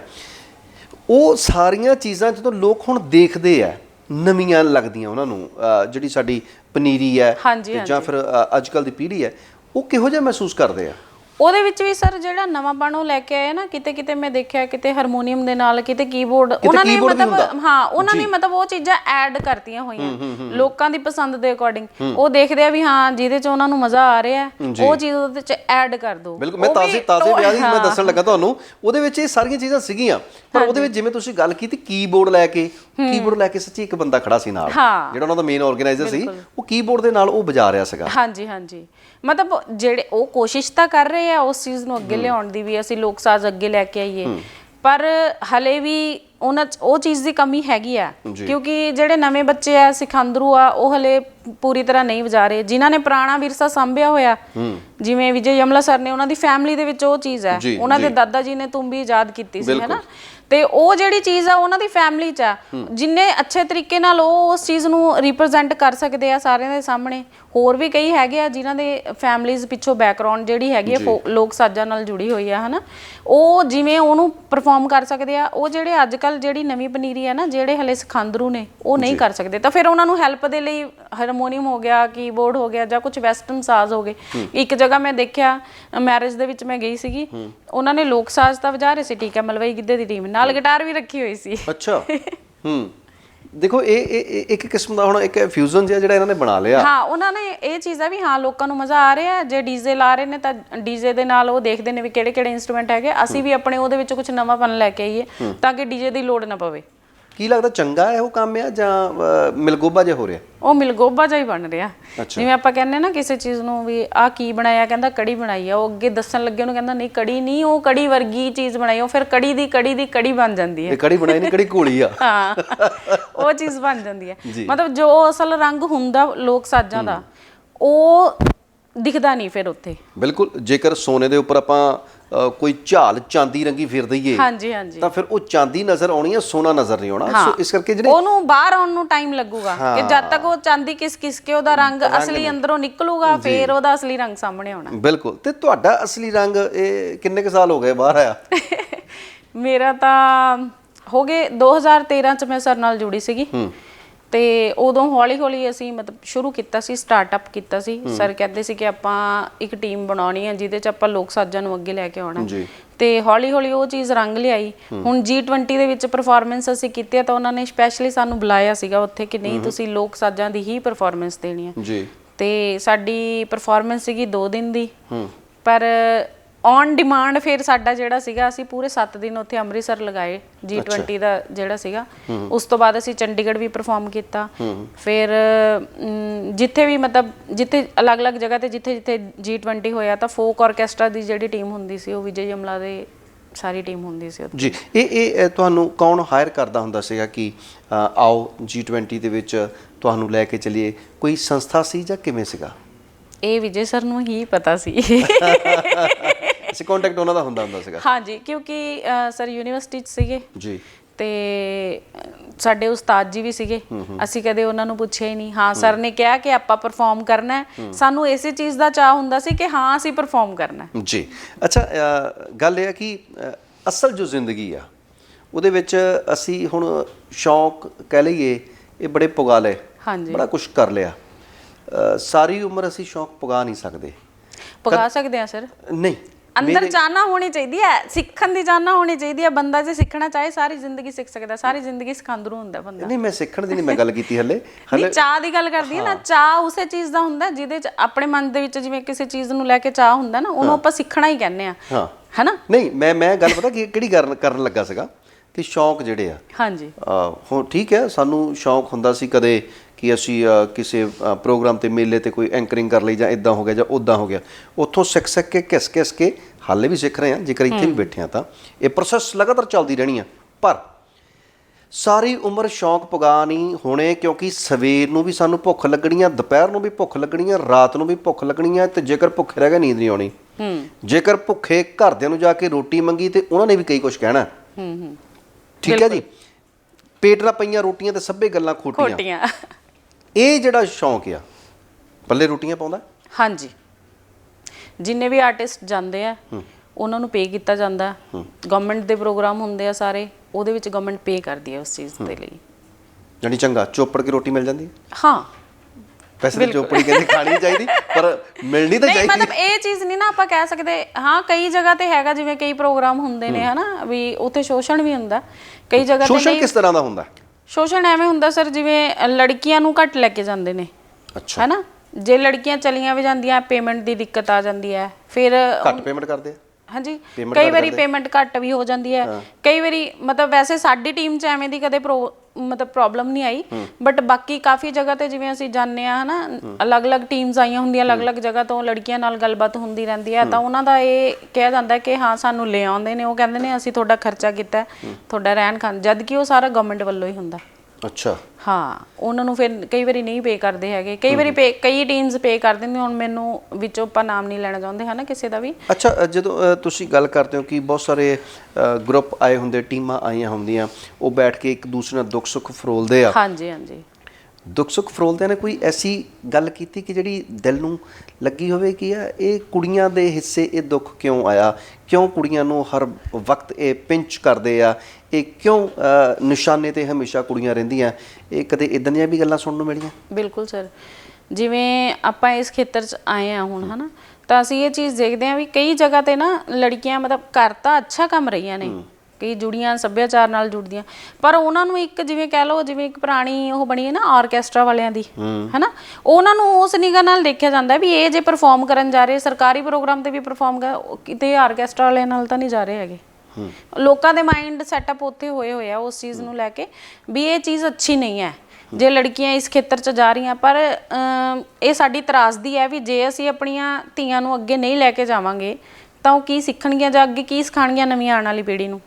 ਉਹ ਸਾਰੀਆਂ ਚੀਜ਼ਾਂ ਜਦੋਂ ਲੋਕ ਹੁਣ ਦੇਖਦੇ ਆ ਨਵੀਆਂ ਲੱਗਦੀਆਂ ਉਹਨਾਂ ਨੂੰ ਜਿਹੜੀ ਸਾਡੀ ਪਨੀਰੀ ਹੈ ਜਾਂ ਫਿਰ ਅੱਜ ਕੱਲ ਦੀ ਪੀੜ੍ਹੀ ਹੈ ਉਹ ਕਿਹੋ ਜਿਹਾ ਮਹਿਸੂਸ ਕਰਦੇ ਆ? ਉਹਦੇ ਵਿੱਚ ਵੀ ਸਰ ਜਿਹੜਾ ਨਵਾਂਪਣ ਉਹ ਲੈ ਕੇ ਆਏ ਨਾ ਕਿਤੇ ਕਿਤੇ ਮੈਂ ਦੇਖਿਆ ਕਿਤੇ ਹਾਰਮੋਨੀਅਮ ਦੇ ਨਾਲ ਕਿਤੇ ਕੀਬੋਰਡ ਉਹਨਾਂ ਨੇ keyboard ਵੀ ਮਤਲਬ ਹੁੰਦਾ। ਹਾਂ ਉਹਨਾਂ ਨੇ ਮਤਲਬ ਉਹ ਚੀਜ਼ਾਂ ਐਡ ਕਰਤੀਆਂ ਹੋਈਆਂ। ਲੋਕਾਂ ਦੀ ਪਸੰਦ ਦੇ ਅਕੋਰਡਿੰਗ ਉਹ ਦੇਖਦੇ ਆ ਵੀ ਹਾਂ ਜਿਹਦੇ ਚ ਉਹਨਾਂ ਨੂੰ ਮਜ਼ਾ ਆ ਰਿਹਾ ਉਹ ਚੀਜ਼ ਉਹਦੇ ਚ ਐਡ ਕਰ ਦੋ। ਬਿਲਕੁਲ ਮੈਂ ਤਾਜ਼ੇ ਤਾਜ਼ੇ ਵਿਆਹ ਦੀ ਮੈਂ ਦੱਸਣ ਲੱਗਾ ਤੁਹਾਨੂੰ। ਉਹਦੇ ਵਿੱਚ ਇਹ ਸਾਰੀਆਂ ਚੀਜ਼ਾਂ ਸੀਗੀਆਂ ਪਰ ਉਹਦੇ ਵਿੱਚ ਜਿਵੇਂ ਤੁਸੀਂ ਗੱਲ ਕੀਤੀ ਕੀਬੋਰਡ ਲੈ ਕੇ ਕੀਬੋਰਡ ਲੈ ਕੇ ਸੱਚੀ ਇੱਕ ਬੰਦਾ ਖੜਾ ਸੀ ਨਾਲ। ਹਾਂ। ਜਿਹੜਾ ਉਹਨਾਂ ਦਾ ਮੇਨ ਆਰਗੇਨਾਈਜ਼ਰ ਸੀ ਉਹ ਕੀਬੋਰਡ ਦੇ ਨਾਲ ਉਹ ਵਜਾ ਰਿਹਾ ਸੀਗਾ। ਹਾਂਜੀ ਹਾਂਜੀ। ਮਤਲਬ ਜਿਹੜੇ ਉਹ ਕੋਸ਼ਿਸ਼ ਤਾਂ ਕਰ ਰਹੇ ਆ ਉਸ ਚੀਜ਼ ਨੂੰ ਅੱਗੇ ਲਿਆਉਣ ਦੀ ਵੀ ਅਸੀਂ ਲੋਕ ਸਾਜ਼ ਅੱਗੇ ਲੈ ਕੇ ਆਈਏ। ਪਰ ਹਲੇ ਵੀ ਉਹਨਾਂ ਉਹ ਚੀਜ਼ ਦੀ ਕਮੀ ਹੈਗੀ ਆ। ਕਿਉਂਕਿ ਜਿਹੜੇ ਨਵੇਂ ਬੱਚੇ ਆ ਸਿਖੰਦਰੂ ਆ ਉਹ ਹਲੇ ਪੂਰੀ ਤਰ੍ਹਾਂ ਨਹੀਂ ਵਜਾ ਰਹੇ। ਜਿਨ੍ਹਾਂ ਨੇ ਪੁਰਾਣਾ ਵਿਰਸਾ ਸੰਭਿਆ ਹੋਇਆ ਜਿਵੇਂ ਵਿਜੇ ਯਮਲਾ ਸਰ ਨੇ ਉਹਨਾਂ ਦੀ ਫੈਮਿਲੀ ਦੇ ਵਿੱਚ ਉਹ ਚੀਜ਼ ਹੈ ਉਹਨਾਂ ਦੇ ਦਾਦਾ ਜੀ ਨੇ ਤੁੰਬੀ ਇਜਾਦ ਕੀਤੀ ਸੀ ਹੈਨਾ? ਤੇ ਉਹ ਜਿਹੜੀ ਚੀਜ਼ ਆ ਉਹਨਾਂ ਦੀ ਫੈਮਿਲੀ 'ਚ ਆ। ਜਿੰਨੇ ਅੱਛੇ ਤਰੀਕੇ ਨਾਲ ਉਹ ਉਸ ਚੀਜ਼ ਨੂੰ ਰਿਪਰੈਜ਼ੈਂਟ ਕਰ ਸਕਦੇ ਆ ਸਾਰਿਆਂ ਦੇ ਸਾਹਮਣੇ ਹੋਰ ਵੀ ਕਈ ਹੈਗੇ ਆ ਜਿਨ੍ਹਾਂ ਦੇ ਫੈਮਿਲੀਜ਼ ਪਿੱਛੋਂ ਬੈਕਗ੍ਰਾਉਂਡ ਜਿਹੜੀ ਹੈਗੀ ਆ ਫੋ- ਲੋਕ ਸਾਜ਼ਾਂ ਨਾਲ ਜੁੜੀ ਹੋਈ ਆ ਹਨਾ? ਉਹ ਜਿਵੇਂ ਉਹਨੂੰ ਪਰਫਾਰਮ ਕਰ ਸਕਦੇ ਆ ਉਹ ਜਿਹੜੇ ਅੱਜ ਕੱਲ ਜਿਹੜੀ ਨਵੀਂ ਪਨੀਰੀ ਆ ਨਾ ਜਿਹੜੇ ਹਲੇ ਸਿਖਾਂਦਰੂ ਨੇ ਉਹ ਨਹੀਂ ਕਰ ਸਕਦੇ। ਤਾਂ ਫਿਰ ਉਹਨਾਂ ਨੂੰ ਹੈਲਪ ਦੇ ਲਈ ਹਾਰਮੋਨੀਅਮ ਹੋ ਗਿਆ ਕੀਬੋਰਡ ਹੋ ਗਿਆ ਜਾਂ ਕੁਝ ਵੈਸਟਰਨ ਸਾਜ਼ ਹੋ ਗਏ। ਇੱਕ ਜਗ੍ਹਾ ਮੈਂ ਦੇਖਿਆ ਮੈਰਿਜ ਦੇ ਵਿੱਚ ਮੈਂ ਗਈ ਸੀਗੀ। ਉਹਨਾਂ ਨੇ ਲੋਕ ਸਾਜ਼ ਤਾਂ ਵਜਾ ਰਹੇ ਸੀ ਠੀਕ ਹੈ ਮਲਵਈ ਗਿੱਧੇ ਦੀ ਟੀਮ ਨਾਲ ਗਿਟਾਰ ਵੀ ਰੱਖੀ ਹੋਈ ਸੀ। ਅੱਛਾ। ਹੂੰ। ਦੇਖੋ ਇਹ ਇਹ ਇੱਕ ਕਿਸਮ ਦਾ ਹੁਣ ਇੱਕ ਫਿਊਜ਼ਨ ਜਿਹਾ ਜਿਹੜਾ ਇਹਨਾਂ ਨੇ ਬਣਾ ਲਿਆ। ਹਾਂ ਉਹਨਾਂ ਨੇ ਇਹ ਚੀਜ਼ ਵੀ ਹਾਂ ਲੋਕਾਂ ਨੂੰ ਮਜ਼ਾ ਆ ਰਿਹਾ ਜੇ ਡੀਜ਼ੇ ਲਾ ਰਹੇ ਨੇ ਤਾਂ ਡੀਜ਼ੇ ਦੇ ਨਾਲ ਉਹ ਦੇਖਦੇ ਨੇ ਵੀ ਕਿਹੜੇ ਕਿਹੜੇ ਇਨਸਟਰੂਮੈਂਟ ਹੈਗੇ। ਅਸੀਂ ਵੀ ਆਪਣੇ ਉਹਦੇ ਵਿੱਚ ਕੁਝ ਨਵਾਂਪਨ ਲੈ ਕੇ ਆਈਏ ਤਾਂ ਕਿ ਡੀਜੇ ਦੀ ਲੋੜ ਨਾ ਪਵੇ। ਕੀ ਲੱਗਦਾ ਚੰਗਾ ਹੈ ਉਹ ਕੰਮ ਆ ਜਾਂ ਮਿਲਗੋਬਾ ਜਿਹਾ ਹੋ ਰਿਹਾ? ਉਹ ਮਿਲਗੋਬਾ ਜਿਹਾ ਹੀ ਬਣ ਰਿਹਾ। ਜਿਵੇਂ ਆਪਾਂ ਕਹਿੰਦੇ ਨਾ ਕਿਸੇ ਚੀਜ਼ ਨੂੰ ਵੀ ਆਹ ਕੀ ਬਣਾਇਆ ਕਹਿੰਦਾ ਕੜੀ ਬਣਾਈ ਆ ਉਹ ਅੱਗੇ ਦੱਸਣ ਲੱਗੇ ਉਹਨੂੰ ਕਹਿੰਦਾ ਨਹੀਂ ਕੜੀ ਨਹੀਂ ਉਹ ਕੜੀ ਵਰਗੀ ਚੀਜ਼ ਬਣਾਈ ਉਹ ਫਿਰ ਕੜੀ ਦੀ ਕੜੀ ਦੀ ਕੜੀ ਬਣ ਜਾਂਦੀ ਹੈ। ਇਹ ਕੜੀ ਬਣਾਈ ਨਹੀਂ ਕੜੀ ਘੋਲੀ ਆ। ਹਾਂ ਉਹ ਚੀਜ਼ ਬਣ ਜਾਂਦੀ ਹੈ। ਮਤਲਬ ਜੋ ਅਸਲ ਰੰਗ ਹੁੰਦਾ ਲੋਕ ਸਾਜ਼ਾਂ ਦਾ ਉਹ ਦਿਖਦਾ ਨਹੀਂ ਫਿਰ ਉੱਥੇ। ਬਿਲਕੁਲ ਜੇਕਰ ਸੋਨੇ ਦੇ ਉੱਪਰ ਆਪਾਂ ਕੋਈ ਝਾਲ ਚਾਂਦੀ ਰੰਗੀ ਫੇਰ ਦਈਏ ਹਾਂਜੀ ਹਾਂਜੀ। ਤਾਂ ਫਿਰ ਉਹ ਚਾਂਦੀ ਨਜ਼ਰ ਆਉਣੀ ਹੈ ਸੋਨਾ ਨਜ਼ਰ ਨਹੀਂ ਆਉਣਾ। ਸੋ ਇਸ ਕਰਕੇ ਜਿਹੜੇ ਉਹਨੂੰ ਬਾਹਰ ਆਉਣ ਨੂੰ ਟਾਈਮ ਲੱਗੂਗਾ ਕਿ ਜਦ ਤੱਕ ਉਹ ਚਾਂਦੀ ਕਿਸ ਕਿਸ ਕੇ ਉਹਦਾ ਰੰਗ ਅਸਲੀ ਅੰਦਰੋਂ ਨਿਕਲੂਗਾ ਫਿਰ ਉਹਦਾ ਅਸਲੀ ਰੰਗ ਸਾਹਮਣੇ ਆਉਣਾ। ਬਿਲਕੁਲ। ਤੇ ਤੁਹਾਡਾ ਅਸਲੀ ਰੰਗ ਇਹ ਕਿੰਨੇ ਕੁ ਸਾਲ ਹੋ ਗਏ ਬਾਹਰ ਆਇਆ? ਮੇਰਾ ਤਾਂ ਹੋ ਗਏ 2013 ਚ ਮੈਂ ਸਰ ਨਾਲ ਜੁੜੀ ਸੀਗੀ। ਤੇ ਉਦੋਂ ਹੌਲੀ ਹੌਲੀ ਅਸੀਂ ਮਤਲਬ ਸ਼ੁਰੂ ਕੀਤਾ ਸੀ ਸਟਾਰਟਅਪ ਕੀਤਾ ਸੀ। ਸਰ ਕਹਿੰਦੇ ਸੀ ਕਿ ਆਪਾਂ ਇੱਕ ਟੀਮ ਬਣਾਉਣੀ ਹੈ ਜਿਹਦੇ ਚ ਆਪਾਂ ਲੋਕ ਸਾਜ਼ਾਂ ਨੂੰ ਅੱਗੇ ਲੈ ਕੇ ਆਉਣਾ। ਜੀ। ਤੇ ਹੌਲੀ ਹੌਲੀ ਉਹ ਚੀਜ਼ ਰੰਗ ਲਿਆਈ। ਹੁਣ G20 ਦੇ ਵਿੱਚ ਪਰਫਾਰਮੈਂਸ ਅਸੀਂ ਕੀਤੀ ਹੈ ਤਾਂ ਉਹਨਾਂ ਨੇ ਸਪੈਸ਼ਲੀ ਸਾਨੂੰ ਬੁਲਾਇਆ ਸੀਗਾ ਉੱਥੇ ਕਿ ਨਹੀਂ ਤੁਸੀਂ ਲੋਕ ਸਾਜ਼ਾਂ ਦੀ ਹੀ ਪਰਫਾਰਮੈਂਸ ਦੇਣੀ ਹੈ। ਜੀ। ਤੇ ਸਾਡੀ ਪਰਫਾਰਮੈਂਸ ਸੀਗੀ 2 ਦਿਨ ਦੀ। ਪਰ ਔਨ ਡਿਮਾਂਡ ਫਿਰ ਸਾਡਾ ਜਿਹੜਾ ਸੀਗਾ ਅਸੀਂ ਪੂਰੇ 7 ਦਿਨ ਉੱਥੇ ਅੰਮ੍ਰਿਤਸਰ ਲਗਾਏ G20 ਦਾ ਜਿਹੜਾ ਸੀਗਾ। ਉਸ ਤੋਂ ਬਾਅਦ ਅਸੀਂ ਚੰਡੀਗੜ੍ਹ ਵੀ ਪਰਫਾਰਮ ਕੀਤਾ। ਫਿਰ ਜਿੱਥੇ ਵੀ ਮਤਲਬ ਜਿੱਥੇ ਅਲੱਗ-ਅਲੱਗ ਜਗ੍ਹਾ ਤੇ ਜਿੱਥੇ ਜਿੱਥੇ G20 ਹੋਇਆ ਤਾਂ ਫੋਕ ਆਰਕੈਸਟਰਾ ਦੀ ਜਿਹੜੀ ਟੀਮ ਹੁੰਦੀ ਸੀ ਉਹ ਵਿਜੇ ਯਮਲਾ ਦੇ ਸਾਰੀ ਟੀਮ ਹੁੰਦੀ ਸੀ ਉੱਥੇ। ਜੀ ਇਹ ਇਹ ਤੁਹਾਨੂੰ ਕੌਣ ਹਾਇਰ ਕਰਦਾ ਹੁੰਦਾ ਸੀਗਾ ਕਿ ਆਓ G20 ਦੇ ਵਿੱਚ ਤੁਹਾਨੂੰ ਲੈ ਕੇ ਚੱਲੀਏ? ਕੋਈ ਸੰਸਥਾ ਸੀ ਜਾਂ ਕਿਵੇਂ ਸੀਗਾ? ਇਹ ਵਿਜੇ ਸਰ ਨੂੰ ਹੀ ਪਤਾ ਸੀ। ਅਸੀਂ ਕੰਟੈਕਟ ਉਹਨਾਂ ਦਾ ਹੁੰਦਾ ਹੁੰਦਾ ਸੀਗਾ। ਹਾਂਜੀ ਕਿਉਂਕਿ ਸਰ ਯੂਨੀਵਰਸਿਟੀ 'ਚ ਸੀਗੇ। ਜੀ। ਤੇ ਸਾਡੇ ਉਸਤਾਦ ਜੀ ਵੀ ਸੀਗੇ। ਅਸੀਂ ਕਦੇ ਉਹਨਾਂ ਨੂੰ ਪੁੱਛਿਆ ਹੀ ਨਹੀਂ। ਹਾਂ ਸਰ ਨੇ ਕਿਹਾ ਕਿ ਆਪਾਂ ਪਰਫਾਰਮ ਕਰਨਾ ਹੈ। ਸਾਨੂੰ ਇਸੇ ਚੀਜ਼ ਦਾ ਚਾਹ ਹੁੰਦਾ ਸੀ ਕਿ ਹਾਂ ਅਸੀਂ ਪਰਫਾਰਮ ਕਰਨਾ ਹੈ। ਜੀ। ਅੱਛਾ ਗੱਲ ਇਹ ਹੈ ਕਿ ਅਸਲ ਜੋ ਜ਼ਿੰਦਗੀ ਆ ਉਹਦੇ ਵਿੱਚ ਅਸੀਂ ਹੁਣ ਸ਼ੌਂਕ ਕਹਿ ਲਈਏ ਇਹ ਬੜੇ ਪੁਗਾ ਲਏ ਹਾਂਜੀ। ਬੜਾ ਕੁਝ ਕਰ ਲਿਆ। ਸਾਰੀ ਉਮਰ ਅਸੀਂ ਸ਼ੌਂਕ ਪੁਗਾ ਨਹੀਂ ਸਕਦੇ। ਪਗਾ ਸਕਦੇ ਆ ਸਰ? ਨਹੀਂ। ਅੰਦਰ ਚਾਹਨਾ ਹੋਣੀ ਚਾਹੀਦੀ ਹੈ ਸਿੱਖਣ ਦੀ ਚਾਹਨਾ ਹੋਣੀ ਚਾਹੀਦੀ ਹੈ ਬੰਦਾ ਜੇ ਸਿੱਖਣਾ ਚਾਹੇ ਸਾਰੀ ਜ਼ਿੰਦਗੀ ਸਿੱਖ ਸਕਦਾ ਸਾਰੀ ਜ਼ਿੰਦਗੀ ਸਿਖਾਂਦਰੂ ਹੁੰਦਾ ਬੰਦਾ। ਨਹੀਂ ਮੈਂ ਸਿੱਖਣ ਦੀ ਨਹੀਂ ਮੈਂ ਗੱਲ ਕੀਤੀ ਹਲੇ। ਨਹੀਂ ਚਾਹ ਦੀ ਗੱਲ ਕਰਦੀ ਹੈ ਨਾ ਚਾਹ ਉਸੇ ਚੀਜ਼ ਦਾ ਹੁੰਦਾ ਜਿਹਦੇ ਚ ਆਪਣੇ ਮਨ ਦੇ ਵਿੱਚ ਜਿਵੇਂ ਕਿਸੇ ਚੀਜ਼ ਨੂੰ ਲੈ ਕੇ ਚਾਹ ਹੁੰਦਾ ਨਾ ਉਹਨੂੰ ਆਪਾਂ ਸਿੱਖਣਾ ਹੀ ਕਹਿੰਦੇ ਆ ਹਾਂ। ਹੈਨਾ? ਨਹੀਂ ਮੈਂ ਮੈਂ ਗੱਲ ਪਤਾ ਕੀ ਕਿਹੜੀ ਕਰਨ ਕਰਨ ਲੱਗਾ ਸੀਗਾ? ਕਿ ਸ਼ੌਂਕ ਜਿਹੜੇ ਆ। ਹਾਂਜੀ। ਹੁਣ ਠੀਕ ਹੈ ਸਾਨੂੰ ਸ਼ੌਂਕ ਹੁੰਦਾ ਸੀ ਕਦੇ ਕਿ ਅਸੀਂ ਕਿਸੇ ਪ੍ਰੋਗਰਾਮ ਤੇ ਮੇਲੇ ਤੇ ਕੋਈ ਐਂਕਰਿੰਗ ਕਰ ਲਈ ਜਾਂ ਇਦਾਂ ਹੋ ਗਿਆ ਜਾਂ ਉਦਾਂ ਹੋ ਗਿਆ ਉੱਥੋਂ ਸਿੱਖ ਸਿੱਖ ਕੇ ਘਿਸ ਘਿਸ ਕੇ ਹਾਲੇ ਵੀ ਸਿੱਖ ਰਹੇ ਹਾਂ ਜੇਕਰ ਇੱਥੇ ਵੀ ਬੈਠੇ ਹਾਂ ਤਾਂ। ਇਹ ਪ੍ਰੋਸੈਸ ਲਗਾਤਾਰ ਚੱਲਦੀ ਰਹਿਣੀ ਆ। ਪਰ ਸਾਰੀ ਉਮਰ ਸ਼ੌਂਕ ਪੁਗਾ ਨਹੀਂ ਹੋਣੇ ਕਿਉਂਕਿ ਸਵੇਰ ਨੂੰ ਵੀ ਸਾਨੂੰ ਭੁੱਖ ਲੱਗਣੀ ਆ ਦੁਪਹਿਰ ਨੂੰ ਵੀ ਭੁੱਖ ਲੱਗਣੀ ਆ ਰਾਤ ਨੂੰ ਵੀ ਭੁੱਖ ਲੱਗਣੀ ਆ ਤੇ ਜੇਕਰ ਭੁੱਖੇ ਰਹਿ ਗਏ ਨੀਂਦ ਨਹੀਂ ਆਉਣੀ। ਹੂੰ। ਜੇਕਰ ਭੁੱਖੇ ਘਰਦਿਆਂ ਨੂੰ ਜਾ ਕੇ ਰੋਟੀ ਮੰਗੀ ਤੇ ਉਹਨਾਂ ਨੇ ਵੀ ਕਈ ਕੁਝ ਕਹਿਣਾ। ਹੂੰ ਹੂੰ। ਠੀਕ ਹੈ ਜੀ? ਪੇਟ ਨਾਲ ਪਈਆਂ ਰੋਟੀਆਂ ਤੇ ਸਭੇ ਗੱਲਾਂ ਖੋਟੀਆਂ। ਖੋਟੀਆਂ। ਇਹ ਜਿਹੜਾ ਸ਼ੌਂਕ ਆ ਪੱਲੇ ਰੋਟੀਆਂ ਪਾਉਂਦਾ? ਹਾਂਜੀ। ਜਿੰਨੇ ਵੀ ਆਰਟਿਸਟ ਜਾਂਦੇ ਆ ਉਹਨਾਂ ਨੂੰ ਪੇ ਕੀਤਾ ਜਾਂਦਾ। ਗਵਰਨਮੈਂਟ ਦੇ ਪ੍ਰੋਗਰਾਮ ਹੁੰਦੇ ਆ ਸਾਰੇ ਉਹਦੇ ਵਿੱਚ ਗਵਰਨਮੈਂਟ ਪੇ ਕਰਦੀ ਹੈ ਉਸ ਚੀਜ਼ ਦੇ ਲਈ। ਜਾਣੀ ਚੰਗਾ ਚੋਪੜ ਕੇ ਰੋਟੀ ਮਿਲ ਜਾਂਦੀ? ਹੈ। ਹਾਂ ਵੈਸੇ ਚੋਪੜੀ ਕਹਿੰਦੇ ਖਾਣੀ ਚਾਹੀਦੀ ਪਰ ਮਿਲਣੀ ਤਾਂ ਨਹੀਂ ਚਾਹੀਦੀ। ਮਤਲਬ ਇਹ ਚੀਜ਼ ਨਹੀਂ ਨਾ ਆਪਾਂ ਕਹਿ ਸਕਦੇ ਹਾਂ ਕਈ ਜਗ੍ਹਾ ਤੇ ਹੈਗਾ ਜਿਵੇਂ ਕਈ ਪ੍ਰੋਗਰਾਮ ਹੁੰਦੇ ਨੇ ਹਨਾ ਵੀ ਉੱਥੇ ਸ਼ੋਸ਼ਣ ਵੀ ਹੁੰਦਾ। ਕਈ ਜਗ੍ਹਾ ਤੇ ਸ਼ੋਸ਼ਣ ਨਹੀਂ। ਕਿਸ ਤਰ੍ਹਾਂ ਦਾ ਹੁੰਦਾ? ਸ਼ੋਸ਼ਣ ਐਵੇਂ ਹੁੰਦਾ ਸਰ ਜਿਵੇਂ ਲੜਕੀਆਂ ਨੂੰ ਘੱਟ ਲੈ ਕੇ ਜਾਂਦੇ ਨੇ। ਅੱਛਾ। ਹੈਨਾ? ਜੇ ਲੜਕੀਆਂ ਚਲੀਆਂ ਵੀ ਜਾਂਦੀਆਂ ਪੇਮੈਂਟ ਦੀ ਦਿੱਕਤ ਆ ਜਾਂਦੀ ਹੈ ਫਿਰ ਘੱਟ ਪੇਮੈਂਟ ਕਰਦੇ ਆ? ਹਾਂਜੀ Payment ਕਈ ਘੱਟ ਵਾਰੀ? ਪੇਮੈਂਟ ਘੱਟ ਵੀ ਹੋ ਜਾਂਦੀ ਹੈ। ਕਈ ਵਾਰੀ ਮਤਲਬ ਵੈਸੇ ਸਾਡੀ ਟੀਮ 'ਚ ਐਵੇਂ ਦੀ ਕਦੇ ਪ੍ਰੋ- ਮਤਲਬ ਪ੍ਰੋਬਲਮ ਨਹੀਂ ਆਈ ਬਟ ਬਾਕੀ ਕਾਫੀ ਜਗ੍ਹਾ ਤੇ ਜਿਵੇਂ ਅਸੀਂ ਜਾਂਦੇ ਆ ਹਨਾ ਅਲੱਗ-ਅਲੱਗ ਟੀਮਸ ਆਈਆਂ ਹੁੰਦੀਆਂ ਅਲੱਗ-ਅਲੱਗ ਜਗ੍ਹਾ ਤੋਂ ਲੜਕੀਆਂ ਨਾਲ ਗੱਲਬਾਤ ਹੁੰਦੀ ਰਹਿੰਦੀ ਹੈ ਤਾਂ ਉਹਨਾਂ ਦਾ ਇਹ ਕਿਹਾ ਜਾਂਦਾ ਹੈ ਕਿ ਹਾਂ ਸਾਨੂੰ ਲੈ ਆਉਂਦੇ ਨੇ ਉਹ ਕਹਿੰਦੇ ਨੇ ਅਸੀਂ ਤੁਹਾਡਾ ਖਰਚਾ ਕੀਤਾ ਹੈ, ਤੁਹਾਡਾ ਰਹਿਣ ਖਾਣ ਜਦ ਕਿ ਉਹ ਸਾਰਾ ਗਵਰਨਮੈਂਟ ਵੱਲੋਂ ਹੀ ਹੁੰਦਾ। ਅੱਛਾ। ਹਾਂ ਉਹਨਾਂ ਨੂੰ ਫਿਰ ਕਈ ਵਾਰੀ ਨਹੀਂ ਪੇ ਕਰਦੇ ਹੈਗੇ। ਕਈ ਵਾਰੀ ਪੇ ਕਈ ਟੀਮਸ ਪੇ ਕਰ ਦਿੰਦੀਆਂ ਹੁਣ ਮੈਨੂੰ ਵਿੱਚੋਂ ਆਪਾਂ ਨਾਮ ਨਹੀਂ ਲੈਣਾ ਚਾਹੁੰਦੇ ਹਨਾ ਕਿਸੇ ਦਾ ਵੀ? ਅੱਛਾ ਜਦੋਂ ਤੁਸੀਂ ਗੱਲ ਕਰਦੇ ਹੋ ਕਿ ਬਹੁਤ ਸਾਰੇ ਗਰੁੱਪ ਆਏ ਹੁੰਦੇ ਟੀਮਾਂ ਆਈਆਂ ਹੁੰਦੀਆਂ ਉਹ ਬੈਠ ਕੇ ਇੱਕ ਦੂਸਰੇ ਨਾਲ ਦੁੱਖ ਸੁੱਖ ਫਰੋਲਦੇ ਆ। ਹਾਂਜੀ ਹਾਂਜੀ। ਦੁੱਖ ਸੁੱਖ ਫਰੋਲਦਿਆਂ ਨੇ ਕੋਈ ਐਸੀ ਗੱਲ ਕੀਤੀ ਕਿ ਜਿਹੜੀ ਦਿਲ ਨੂੰ ਲੱਗੀ ਹੋਵੇ ਕਿ ਆ ਇਹ ਕੁੜੀਆਂ ਦੇ ਹਿੱਸੇ ਇਹ ਦੁੱਖ ਕਿਉਂ ਆਇਆ? ਕਿਉਂ ਕੁੜੀਆਂ ਨੂੰ ਹਰ ਵਕਤ ਇਹ ਪਿੰਚ ਕਰਦੇ ਆ? ਇਹ ਕਿਉਂ ਨਿਸ਼ਾਨੇ ਤੇ ਹਮੇਸ਼ਾ ਕੁੜੀਆਂ ਰਹਿੰਦੀਆਂ? ਇਹ ਕਦੇ ਇਦਾਂ ਦੀਆਂ ਵੀ ਗੱਲਾਂ ਸੁਣਨ ਨੂੰ ਮਿਲੀਆਂ? ਬਿਲਕੁਲ ਸਰ। ਜਿਵੇਂ ਆਪਾਂ ਇਸ ਖੇਤਰ 'ਚ ਆਏ ਆ ਹੁਣ ਹਨਾ ਤਾਂ ਅਸੀਂ ਇਹ ਚੀਜ਼ ਦੇਖਦੇ ਆ ਵੀ ਕਈ ਜਗ੍ਹਾ ਤੇ ਨਾ ਲੜਕੀਆਂ ਮਤਲਬ ਕਰ ਤਾਂ ਅੱਛਾ ਕੰਮ ਰਹੀਆਂ ਨੇ ਕਈ ਜੁੜੀਆਂ ਸੱਭਿਆਚਾਰ ਨਾਲ ਜੁੜਦੀਆਂ ਪਰ ਉਹਨਾਂ ਨੂੰ ਇੱਕ ਜਿਵੇਂ ਕਹਿ ਲਓ ਜਿਵੇਂ ਇੱਕ ਪੁਰਾਣੀ ਉਹ ਬਣੀ ਹੈ ਨਾ ਆਰਕੈਸਟਰਾ ਵਾਲਿਆਂ ਦੀ ਹਨਾ ਉਹਨਾਂ ਨੂੰ ਉਸ ਨਿਗਾਹ ਨਾਲ ਦੇਖਿਆ ਜਾਂਦਾ ਵੀ ਇਹ ਜੇ ਪਰਫਾਰਮ ਕਰਨ ਜਾ ਰਹੇ ਸਰਕਾਰੀ ਪ੍ਰੋਗਰਾਮ ਤੇ ਵੀ ਪਰਫਾਰਮ ਕਰ ਕਿਤੇ ਆਰਕੈਸਟਰਾ ਵਾਲਿਆਂ ਨਾਲ ਤਾਂ ਨਹੀਂ ਜਾ ਰਹੇ ਹੈਗੇ। ਲੋਕਾਂ ਦੇ ਮਾਈਂਡ ਸੈਟਅਪ ਉੱਥੇ ਹੋਏ ਹੋਏ ਆ ਉਸ ਚੀਜ਼ ਨੂੰ ਲੈ ਕੇ ਵੀ ਇਹ ਚੀਜ਼ ਅੱਛੀ ਨਹੀਂ ਹੈ। ਜੇ ਲੜਕੀਆਂ ਇਸ ਖੇਤਰ 'ਚ ਜਾ ਰਹੀਆਂ ਪਰ ਇਹ ਸਾਡੀ ਤਰਾਸਦੀ ਹੈ ਵੀ ਜੇ ਅਸੀਂ ਆਪਣੀਆਂ ਧੀਆਂ ਨੂੰ ਅੱਗੇ ਨਹੀਂ ਲੈ ਕੇ ਜਾਵਾਂਗੇ ਤਾਂ ਉਹ ਕੀ ਸਿੱਖਣਗੀਆਂ ਜਾਂ ਅੱਗੇ ਕੀ ਸਿਖਾਣਗੀਆਂ ਨਵੀਂ ਆਉਣ ਵਾਲੀ ਪੀੜ੍ਹੀ ਨੂੰ?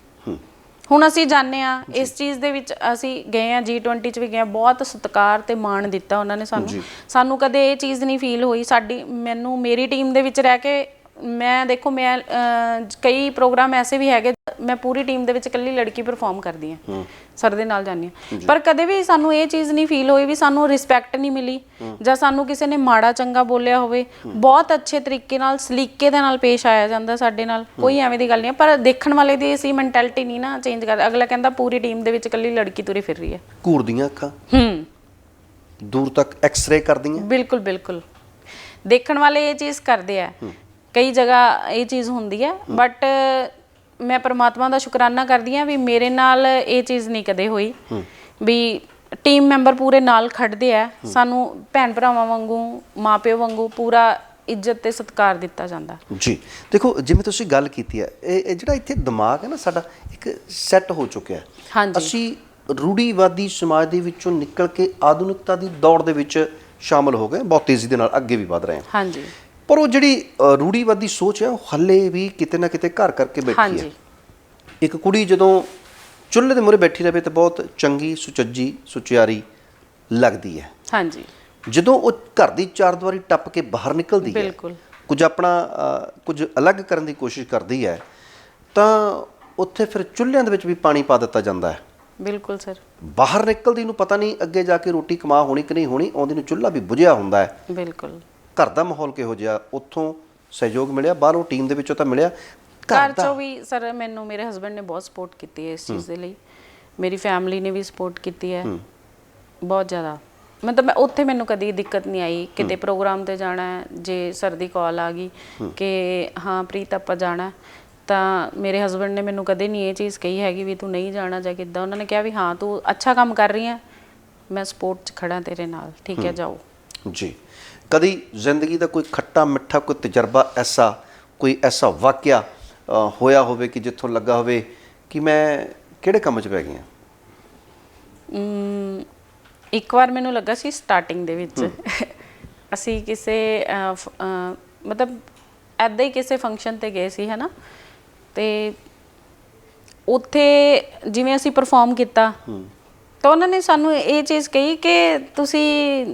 ਹੁਣ ਅਸੀਂ ਜਾਣਦੇ ਆ ਇਸ ਚੀਜ਼ ਦੇ ਵਿੱਚ ਅਸੀਂ ਗਏ ਆ G20 ਚ ਵੀ ਗਏ ਆ ਬਹੁਤ ਸਤਿਕਾਰ ਤੇ ਮਾਣ ਦਿੱਤਾ ਉਹਨਾਂ ਨੇ ਸਾਨੂੰ। ਸਾਨੂੰ ਕਦੇ ਇਹ ਚੀਜ਼ ਨਹੀਂ ਫੀਲ ਹੋਈ ਸਾਡੀ ਮੈਨੂੰ ਮੇਰੀ ਟੀਮ ਦੇ ਵਿੱਚ ਰਹਿ ਕੇ ਮੈਂ ਦੇਖੋ ਮੈਂ ਅਹ, ਕਈ ਪ੍ਰੋਗਰਾਮ ਐਸੇ ਵੀ ਹੈਗੇ ਮੈਂ ਪੂਰੀ ਟੀਮ ਦੇ ਵਿੱਚ ਇਕੱਲੀ ਲੜਕੀ ਪਰਫਾਰਮ ਕਰਦੀ ਆ ਸਰ ਦੇ ਨਾਲ ਜਾਂਦੀ ਆ ਪਰ ਕਦੇ ਵੀ ਸਾਨੂੰ ਇਹ ਚੀਜ਼ ਨਹੀਂ ਫੀਲ ਹੋਈ ਵੀ ਸਾਨੂੰ ਰਿਸਪੈਕਟ ਨਹੀਂ ਮਿਲੀ ਜਾਂ ਸਾਨੂੰ ਕਿਸੇ ਨੇ ਮਾੜਾ ਚੰਗਾ ਬੋਲਿਆ ਹੋਵੇ। ਬਹੁਤ ਅੱਛੇ ਤਰੀਕੇ ਨਾਲ ਸਲੀਕੇ ਦੇ ਨਾਲ ਪੇਸ਼ ਆਇਆ ਜਾਂਦਾ ਸਾਡੇ ਨਾਲ ਕੋਈ ਐਵੇਂ ਦੀ ਗੱਲ ਨਹੀਂ ਹੈ। ਪਰ ਦੇਖਣ ਵਾਲੇ ਦੀ ਅਸੀਂ ਮੈਂਟੈਲਿਟੀ ਨਹੀਂ ਨਾ ਚੇਂਜ ਕਰ ਅਗਲਾ ਕਹਿੰਦਾ ਪੂਰੀ ਟੀਮ ਦੇ ਵਿੱਚ ਇਕੱਲੀ ਲੜਕੀ ਤੁਰੀ ਫਿਰ ਰਹੀ ਹੈ। ਘੂਰਦੀਆਂ ਅੱਖਾਂ? ਹੂੰ। ਦੂਰ ਤੱਕ ਐਕਸ-ਰੇ ਕਰਦੀਆਂ? ਬਿਲਕੁਲ ਬਿਲਕੁਲ। ਦੇਖਣ ਵਾਲੇ ਇਹ ਚੀਜ਼ ਕਰਦੇ ਆ। ਕਈ ਜਗ੍ਹਾ ਇਹ ਚੀਜ਼ ਹੁੰਦੀ ਹੈ ਬਟ ਮੈਂ ਪ੍ਰਮਾਤਮਾ ਦਾ ਸ਼ੁਕਰਾਨਾ ਕਰਦੀ ਆ ਵੀ ਮੇਰੇ ਨਾਲ ਇਹ ਚੀਜ਼ ਨਹੀਂ ਕਦੇ ਹੋਈ ਵੀ ਟੀਮ ਮੈਂਬਰ ਪੂਰੇ ਨਾਲ ਖੜਦੇ ਆ ਸਾਨੂੰ ਭੈਣ ਭਰਾਵਾਂ ਵਾਂਗੂ ਮਾਪਿਓ ਵਾਂਗੂ ਪੂਰਾ ਇੱਜ਼ਤ ਤੇ ਸਤਿਕਾਰ ਦਿੱਤਾ ਜਾਂਦਾ। ਜੀ। ਦੇਖੋ ਜਿਵੇਂ ਤੁਸੀਂ ਗੱਲ ਕੀਤੀ ਹੈ ਇਹ ਜਿਹੜਾ ਇੱਥੇ ਦਿਮਾਗ ਹੈ ਨਾ ਸਾਡਾ ਇੱਕ ਸੈੱਟ ਹੋ ਚੁੱਕਿਆ ਹੈ। ਹਾਂਜੀ। ਅਸੀਂ ਰੂੜੀਵਾਦੀ ਸਮਾਜ ਦੇ ਵਿੱਚੋਂ ਨਿਕਲ ਕੇ ਆਧੁਨਿਕਤਾ ਦੀ ਦੌੜ ਦੇ ਵਿੱਚ ਸ਼ਾਮਲ ਹੋ ਗਏ ਬਹੁਤ ਤੇਜ਼ੀ ਦੇ ਨਾਲ ਅੱਗੇ ਵੀ ਵਧ ਰਹੇ ਹਾਂ। ਹਾਂਜੀ। ਪਰ ਉਹ ਜਿਹੜੀ ਰੂੜੀਵਾਦੀ ਸੋਚ ਹੈ ਉਹ ਹੱਲੇ ਵੀ ਕਿਤੇ ਨਾ ਕਿਤੇ ਘਰ ਕਰਕੇ ਬੈਠੀ ਹੈ। ਹਾਂਜੀ। ਇੱਕ ਕੁੜੀ ਜਦੋਂ ਚੁੱਲ੍ਹੇ ਦੇ ਮੂਹਰੇ ਬੈਠੀ ਰਹੇ ਤੇ ਬਹੁਤ ਚੰਗੀ ਸੁਚੱਜੀ ਸੁਚਿਆਰੀ ਲੱਗਦੀ ਹੈ। ਹਾਂਜੀ। ਜਦੋਂ ਉਹ ਘਰ ਦੀ ਚਾਰ ਦੀਵਾਰੀ ਟੱਪ ਕੇ ਬਾਹਰ ਨਿਕਲਦੀ ਹੈ ਬਿਲਕੁਲ। ਕੁਝ ਆਪਣਾ ਕੁਝ ਅਲੱਗ ਕਰਨ ਦੀ ਕੋਸ਼ਿਸ਼ ਕਰਦੀ ਹੈ ਤਾਂ ਉੱਥੇ ਫਿਰ ਚੁੱਲ੍ਹਿਆਂ ਦੇ ਵਿੱਚ ਵੀ ਪਾਣੀ ਪਾ ਦਿੱਤਾ ਜਾਂਦਾ ਹੈ। ਬਿਲਕੁਲ ਸਰ। ਬਾਹਰ ਨਿਕਲਦੀ ਨੂੰ ਪਤਾ ਨਹੀਂ ਅੱਗੇ ਜਾ ਕੇ ਰੋਟੀ ਕਮਾ ਹੋਣੀ ਕਿ ਨਹੀਂ ਹੋਣੀ ਆਉਂਦੀ ਨੂੰ ਚੁੱਲ੍ਹਾ ਵੀ ਬੁਝਿਆ ਹੁੰਦਾ ਹੈ। ਬਿਲਕੁਲ। ਘਰ ਦਾ ਮਾਹੌਲ ਕਿਹੋ ਜਿਹਾ ਉੱਥੋਂ ਸਹਿਯੋਗ ਮਿਲਿਆ ਬਾਹਰੋਂ ਟੀਮ ਦੇ ਵਿੱਚੋਂ ਤਾਂ ਮਿਲਿਆ? ਘਰ ਚੋਂ ਵੀ ਸਰ ਮੈਨੂੰ ਮੇਰੇ ਹਸਬੰਡ ਨੇ ਬਹੁਤ ਸਪੋਰਟ ਕੀਤੀ ਹੈ ਇਸ ਚੀਜ਼ ਦੇ ਲਈ। ਮੇਰੀ ਫੈਮਿਲੀ ਨੇ ਵੀ ਸਪੋਰਟ ਕੀਤੀ ਹੈ। ਬਹੁਤ ਜ਼ਿਆਦਾ। ਮਤਲਬ ਮੈਂ ਉੱਥੇ ਮੈਨੂੰ ਕਦੀ ਦਿੱਕਤ ਨਹੀਂ ਆਈ। ਕਿਤੇ ਪ੍ਰੋਗਰਾਮ ਤੇ ਜਾਣਾ ਹੈ ਜੇ ਸਰ ਦੀ ਕਾਲ ਆ ਗਈ ਕਿ ਹਾਂ ਪ੍ਰੀਤ ਆਪਾਂ ਜਾਣਾ ਤਾਂ ਮੇਰੇ ਹਸਬੰਡ ਨੇ ਮੈਨੂੰ ਕਦੇ ਨਹੀਂ ਇਹ ਚੀਜ਼ ਕਹੀ ਹੈਗੀ ਵੀ ਤੂੰ ਨਹੀਂ ਜਾਣਾ ਜਾਂ ਕਿੱਦਾਂ। ਉਹਨਾਂ ਨੇ ਕਿਹਾ ਵੀ ਹਾਂ ਤੂੰ ਅੱਛਾ ਕੰਮ ਕਰ ਰਹੀ ਹੈ। ਮੈਂ ਸਪੋਰਟ 'ਚ ਖੜਾ ਤੇਰੇ ਨਾਲ। ਠੀਕ ਹੈ। ਜਾਓ। ਜੀ। ਕਦੀ ਜ਼ਿੰਦਗੀ ਦਾ ਕੋਈ ਖੱਟਾ ਮਿੱਠਾ ਕੋਈ ਤਜਰਬਾ ਐਸਾ ਕੋਈ ਐਸਾ ਵਾਕਿਆ ਹੋਇਆ ਹੋਵੇ ਕਿ ਜਿੱਥੋਂ ਲੱਗਾ ਹੋਵੇ ਕਿ ਮੈਂ ਕਿਹੜੇ ਕੰਮ 'ਚ ਪੈ ਗਈ ਹਾਂ? ਇੱਕ ਵਾਰ ਮੈਨੂੰ ਲੱਗਾ ਸੀ ਸਟਾਰਟਿੰਗ ਦੇ ਵਿੱਚ। ਅਸੀਂ ਕਿਸੇ ਮਤਲਬ ਐਦਾਂ ਹੀ ਕਿਸੇ ਫੰਕਸ਼ਨ ਤੇ ਗਏ ਸੀ ਹੈਨਾ? ਤੇ ਉੱਥੇ ਜਿਵੇਂ ਅਸੀਂ ਪਰਫਾਰਮ ਕੀਤਾ ਤਾਂ ਉਹਨਾਂ ਨੇ ਸਾਨੂੰ ਇਹ ਚੀਜ਼ ਕਹੀ ਕਿ ਤੁਸੀਂ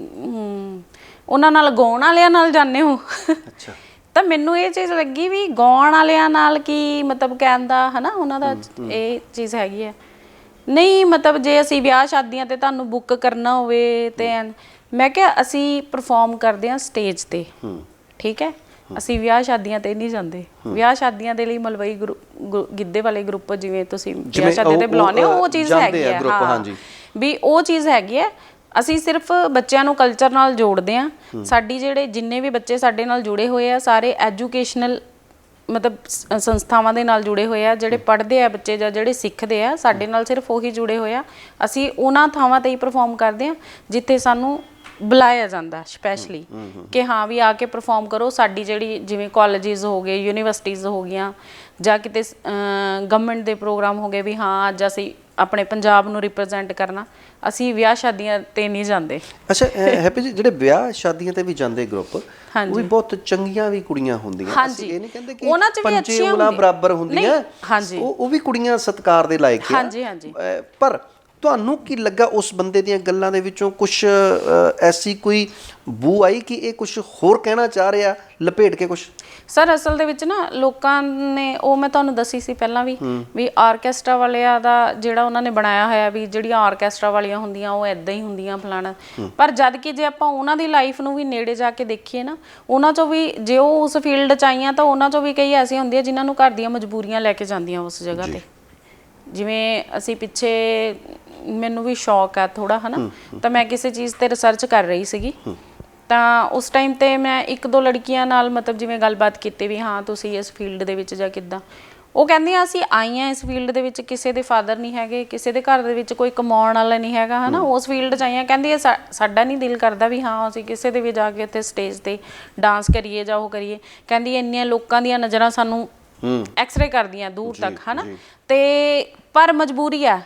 ਉਹਨਾਂ ਨਾਲ ਗਾਉਣ ਵਾਲਿਆਂ ਨਾਲ ਜਾਂਦੇ ਹੋ। ਅੱਛਾ। ਤਾਂ ਮੈਨੂੰ ਇਹ ਚੀਜ਼ ਲੱਗੀ ਵੀ ਗਾਉਣ ਵਾਲਿਆਂ ਨਾਲ ਕੀ ਮਤਲਬ ਕਹਿਣ ਦਾ ਹਨਾ ਉਹਨਾਂ ਦਾ ਇਹ ਚੀਜ਼ ਹੈਗੀ ਹੈ। ਨਹੀਂ ਮਤਲਬ ਜੇ ਅਸੀਂ ਵਿਆਹ ਸ਼ਾਦੀਆਂ ਤੇ ਤੁਹਾਨੂੰ ਬੁੱਕ ਕਰਨਾ ਹੋਵੇ ਤੇ ਮੈਂ ਕਿਹਾ ਅਸੀਂ ਪਰਫਾਰਮ ਕਰਦੇ ਹਾਂ ਸਟੇਜ ਤੇ। ਠੀਕ ਹੈ? ਅਸੀਂ ਵਿਆਹ ਸ਼ਾਦੀਆਂ ਤੇ ਨਹੀਂ ਜਾਂਦੇ। ਵਿਆਹ ਸ਼ਾਦੀਆਂ ਦੇ ਲਈ ਮਲਵਈ ਗਿੱਧੇ ਵਾਲੇ ਗਰੁੱਪ ਜਿਵੇਂ ਤੁਸੀਂ ਵਿਆਹ ਸ਼ਾਦੀ ਤੇ ਬੁਲਾਉਂਦੇ ਹੋ ਉਹ ਚੀਜ਼ ਹੈਗੀ ਹੈ ਹਾਂ। ਵੀ ਉਹ ਚੀਜ਼ ਹੈਗੀ ਹੈ ਅਸੀਂ ਸਿਰਫ ਬੱਚਿਆਂ ਨੂੰ ਕਲਚਰ ਨਾਲ ਜੋੜਦੇ ਆ ਸਾਡੀ ਜਿਹੜੇ ਜਿੰਨੇ ਵੀ ਬੱਚੇ ਸਾਡੇ ਨਾਲ ਜੁੜੇ ਹੋਏ ਆ ਸਾਰੇ ਐਜੂਕੇਸ਼ਨਲ ਮਤਲਬ ਸ- ਸੰਸਥਾਵਾਂ ਦੇ ਨਾਲ ਜੁੜੇ ਹੋਏ ਆ ਜਿਹੜੇ ਪੜ੍ਹਦੇ ਆ ਬੱਚੇ ਜਾਂ ਜਿਹੜੇ ਸਿੱਖਦੇ ਆ ਸਾਡੇ ਨਾਲ ਸਿਰਫ ਉਹੀ ਜੁੜੇ ਹੋਏ ਆ। ਅਸੀਂ ਉਹਨਾਂ ਥਾਵਾਂ ਤੇ ਹੀ ਪਰਫਾਰਮ ਕਰਦੇ ਆ ਜਿੱਥੇ ਸਾਨੂੰ ਬੁਲਾਇਆ ਜਾਂਦਾ ਸਪੈਸ਼ਲੀ ਕਿ ਹਾਂ ਵੀ ਆ ਕੇ ਪਰਫਾਰਮ ਕਰੋ। ਸਾਡੀ ਜਿਹੜੀ ਜਿਵੇਂ ਕਾਲਜਿਸ ਹੋ ਗਏ ਯੂਨੀਵਰਸਿਟੀਜ਼ ਹੋ ਗਈਆਂ ਜਾਂ ਕਿਤੇ ਗਵਰਨਮੈਂਟ ਦੇ ਪ੍ਰੋਗਰਾਮ ਹੋ ਗਏ ਵੀ ਹਾਂ ਅੱਜ ਅਸੀਂ ਆਪਣੇ ਪੰਜਾਬ ਨੂੰ ਰਿਪਰੈਜ਼ੈਂਟ ਕਰਨਾ ਅਸੀਂ ਵਿਆਹ ਸ਼ਾਦੀਆਂ ਤੇ ਨਹੀਂ ਜਾਂਦੇ ਅੱਛਾ ਹੈਪੀ ਜੀ ਜਿਹੜੇ ਵਿਆਹ ਸ਼ਾਦੀਆਂ ਤੇ ਵੀ ਜਾਂਦੇ ਗਰੁੱਪ ਉਹ ਵੀ ਬਹੁਤ ਚੰਗੀਆਂ ਵੀ ਕੁੜੀਆਂ ਹੁੰਦੀਆਂ ਹਾਂਜੀ। ਇਹ ਨਹੀਂ ਕਹਿੰਦੇ ਕਿ ਉਹਨਾਂ 'ਚ ਵੀ ਅੱਛੀਆਂ। ਬਰਾਬਰ ਹੁੰਦੀਆਂ। ਉਹ ਉਹ ਵੀ ਕੁੜੀਆਂ ਸਤਿਕਾਰ ਦੇ ਲਾਇਕ ਆ ਹਾਂਜੀ, ਹਾਂਜੀ। ਪਰ ਤੁਹਾਨੂੰ ਕੀ ਲੱਗਾ ਉਸ ਬੰਦੇ ਦੀਆਂ ਗੱਲਾਂ ਦੇ ਵਿੱਚੋਂ? ਕੁਝ ਐਸੀ ਕੋਈ ਬੂ ਆਈ ਕਿ ਇਹ ਕੁਝ ਹੋਰ ਕਹਿਣਾ ਚਾਹ ਰਿਹਾ? ਲਪੇਟ ਕੇ ਕੁਝ ਸਰ ਅਸਲ ਦੇ ਵਿੱਚ ਨਾ ਲੋਕਾਂ ਨੇ ਉਹ ਮੈਂ ਤੁਹਾਨੂੰ ਦੱਸੀ ਸੀ ਪਹਿਲਾਂ ਵੀ ਵੀ ਆਰਕੈਸਟਰਾ ਵਾਲਿਆਂ ਦਾ ਜਿਹੜਾ ਉਹਨਾਂ ਨੇ ਬਣਾਇਆ ਹੋਇਆ ਵੀ ਜਿਹੜੀਆਂ ਆਰਕੈਸਟਰਾ ਵਾਲੀਆਂ ਹੁੰਦੀਆਂ ਉਹ ਐਦਾਂ ਹੀ ਹੁੰਦੀਆਂ ਫਲਾਣਾ। ਪਰ ਜਦ ਕਿ ਜੇ ਆਪਾਂ ਉਹਨਾਂ ਦੀ ਲਾਈਫ ਨੂੰ ਵੀ ਨੇੜੇ ਜਾ ਕੇ ਦੇਖੀਏ ਨਾ ਉਹਨਾਂ ਚੋਂ ਵੀ ਜੇ ਉਹ ਉਸ ਫੀਲਡ 'ਚ ਆਈਆਂ ਤਾਂ ਉਹਨਾਂ ਚੋਂ ਵੀ ਕਈ ਐਸੀਆਂ ਹੁੰਦੀਆਂ ਜਿਨ੍ਹਾਂ ਨੂੰ ਘਰ ਦੀਆਂ ਮਜਬੂਰੀਆਂ ਲੈ ਕੇ ਜਾਂਦੀਆਂ ਉਸ ਜਗ੍ਹਾ ਤੇ। ਜਿਵੇਂ ਅਸੀਂ ਪਿੱਛੇ ਮੈਨੂੰ ਵੀ ਸ਼ੌਕ ਆ ਥੋੜਾ ਹਨਾ? ਤਾਂ ਮੈਂ ਕਿਸੇ ਚੀਜ਼ ਤੇ ਰਿਸਰਚ ਕਰ ਰਹੀ ਸੀਗੀ। ਤਾਂ ਉਸ ਟਾਈਮ ਤੇ ਮੈਂ ਇੱਕ ਦੋ ਲੜਕੀਆਂ ਨਾਲ ਮਤਲਬ ਜਿਵੇਂ ਗੱਲਬਾਤ ਕੀਤੀ ਵੀ ਹਾਂ ਤੁਸੀਂ ਇਸ ਫੀਲਡ ਦੇ ਵਿੱਚ ਜਾਂ ਕਿੱਦਾਂ। ਉਹ ਕਹਿੰਦੀਆਂ ਅਸੀਂ ਆਈਆਂ ਇਸ ਫੀਲਡ ਦੇ ਵਿੱਚ ਕਿਸੇ ਦੇ ਫਾਦਰ ਨਹੀਂ ਹੈਗੇ ਕਿਸੇ ਦੇ ਘਰ ਦੇ ਵਿੱਚ ਕੋਈ ਕਮਾਉਣ ਵਾਲਾ ਨਹੀਂ ਹੈਗਾ ਹਨਾ? ਉਸ ਫੀਲਡ 'ਚ ਆਈਆਂ ਕਹਿੰਦੀ ਸਾਡਾ ਨਹੀਂ ਦਿਲ ਕਰਦਾ ਵੀ ਹਾਂ ਅਸੀਂ ਕਿਸੇ ਦੇ ਵੀ ਜਾ ਕੇ ਉੱਥੇ ਸਟੇਜ ਤੇ ਡਾਂਸ ਕਰੀਏ ਜਾਂ ਉਹ ਕਰੀਏ। ਕਹਿੰਦੀ ਇੰਨੀਆਂ ਲੋਕਾਂ ਦੀਆਂ ਨਜ਼ਰਾਂ ਸਾਨੂੰ ਐਕਸ-ਰੇ ਕਰਦੀਆਂ ਦੂਰ ਤੱਕ ਹਨਾ? ਤੇ ਪਰ ਮਜਬੂਰੀ ਆ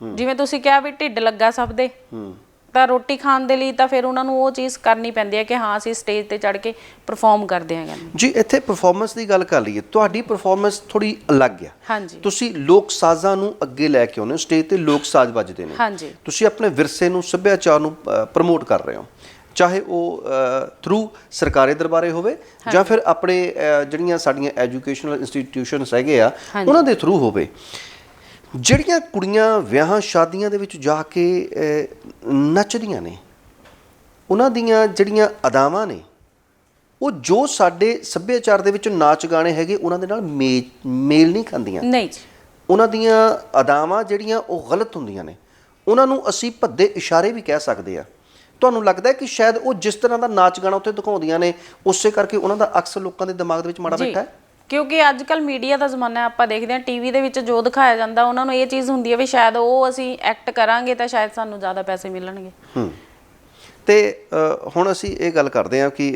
ਜਿਵੇਂ ਤੁਸੀਂ ਕਿਹਾ ਵੀ ਢਿੱਡ ਲੱਗਾ ਸਭ ਦੇ ਤਾਂ ਰੋਟੀ ਖਾਣ ਦੇ ਲਈ ਤਾਂ ਫਿਰ ਉਹਨਾਂ ਨੂੰ ਉਹ ਚੀਜ਼ ਕਰਨੀ ਪੈਂਦੀ ਹੈ ਕਿ ਹਾਂ ਅਸੀਂ ਸਟੇਜ ਤੇ ਚੜ ਕੇ ਪਰਫਾਰਮ ਕਰਦੇ ਹਾਂ ਕਹਿੰਦੇ ਜੀ ਇੱਥੇ ਪਰਫਾਰਮੈਂਸ ਦੀ ਗੱਲ ਕਰ ਲਈਏ ਤੁਹਾਡੀ ਪਰਫਾਰਮੈਂਸ ਥੋੜੀ ਅਲੱਗ ਆ। ਹਾਂਜੀ। ਤੁਸੀਂ ਲੋਕ ਸਾਜ਼ਾਂ ਨੂੰ ਅੱਗੇ ਲੈ ਕੇ ਆਉਂਦੇ ਹੋ ਸਟੇਜ ਤੇ ਲੋਕ ਸਾਜ਼ ਵੱਜਦੇ ਨੇ। ਹਾਂਜੀ। ਤੁਸੀਂ ਆਪਣੇ ਵਿਰਸੇ ਨੂੰ ਸੱਭਿਆਚਾਰ ਨੂੰ ਪ੍ਰਮੋਟ ਕਰ ਰਹੇ ਹੋ। ਚਾਹੇ ਉਹ ਥਰੂ ਸਰਕਾਰੀ ਦਰਬਾਰੇ ਹੋਵੇ ਜਾਂ ਫਿਰ ਆਪਣੇ ਜਿਹੜੀਆਂ ਸਾਡੀਆਂ ਐਜੂਕੇਸ਼ਨਲ ਇੰਸਟੀਟਿਊਸ਼ਨਸ ਹੈਗੇ ਆ ਉਹਨਾਂ ਦੇ ਥਰੂ ਹੋਵੇ। ਜਿਹੜੀਆਂ ਕੁੜੀਆਂ ਵਿਆਹਾਂ ਸ਼ਾਦੀਆਂ ਦੇ ਵਿੱਚ ਜਾ ਕੇ ਨੱਚਦੀਆਂ ਨੇ ਉਹਨਾਂ ਦੀਆਂ ਜਿਹੜੀਆਂ ਅਦਾਵਾਂ ਨੇ ਉਹ ਜੋ ਸਾਡੇ ਸੱਭਿਆਚਾਰ ਦੇ ਵਿੱਚ ਨਾਚ ਗਾਣੇ ਹੈਗੇ ਉਹਨਾਂ ਦੇ ਨਾਲ ਮੇਲ ਨਹੀਂ ਖਾਂਦੀਆਂ। ਨਹੀਂ ਜੀ। ਉਹਨਾਂ ਦੀਆਂ ਅਦਾਵਾਂ ਜਿਹੜੀਆਂ ਉਹ ਗਲਤ ਹੁੰਦੀਆਂ ਨੇ। ਉਹਨਾਂ ਨੂੰ ਅਸੀਂ ਭੱਦੇ ਇਸ਼ਾਰੇ ਵੀ ਕਹਿ ਸਕਦੇ ਆ ਤੁਹਾਨੂੰ ਲੱਗਦਾ ਕਿ ਸ਼ਾਇਦ ਉਹ ਜਿਸ ਤਰ੍ਹਾਂ ਦਾ ਨਾਚ ਗਾਣਾ ਉੱਥੇ ਦਿਖਾਉਂਦੀਆਂ ਨੇ ਉਸੇ ਕਰਕੇ ਉਹਨਾਂ ਦਾ ਅਕਸਰ ਲੋਕਾਂ ਦੇ ਦਿਮਾਗ ਦੇ ਵਿੱਚ ਮਾੜਾ ਬੈਠਾ ਹੈ? ਕਿਉਂਕਿ ਅੱਜ ਕੱਲ ਮੀਡੀਆ ਦਾ ਜ਼ਮਾਨਾ ਹੈ, ਆਪਾਂ ਦੇਖਦੇ ਹਾਂ, ਟੀਵੀ ਦੇ ਵਿੱਚ ਜੋ ਦਿਖਾਇਆ ਜਾਂਦਾ, ਉਹਨਾਂ ਨੂੰ ਇਹ ਚੀਜ਼ ਹੁੰਦੀ ਹੈ ਵੀ ਸ਼ਾਇਦ ਉਹ ਅਸੀਂ ਐਕਟ ਕਰਾਂਗੇ ਤਾਂ ਸ਼ਾਇਦ ਸਾਨੂੰ ਜ਼ਿਆਦਾ ਪੈਸੇ ਮਿਲਣਗੇ। ਹੂੰ। ਤੇ ਹੁਣ ਅਸੀਂ ਇਹ ਗੱਲ ਕਰਦੇ ਹਾਂ ਕਿ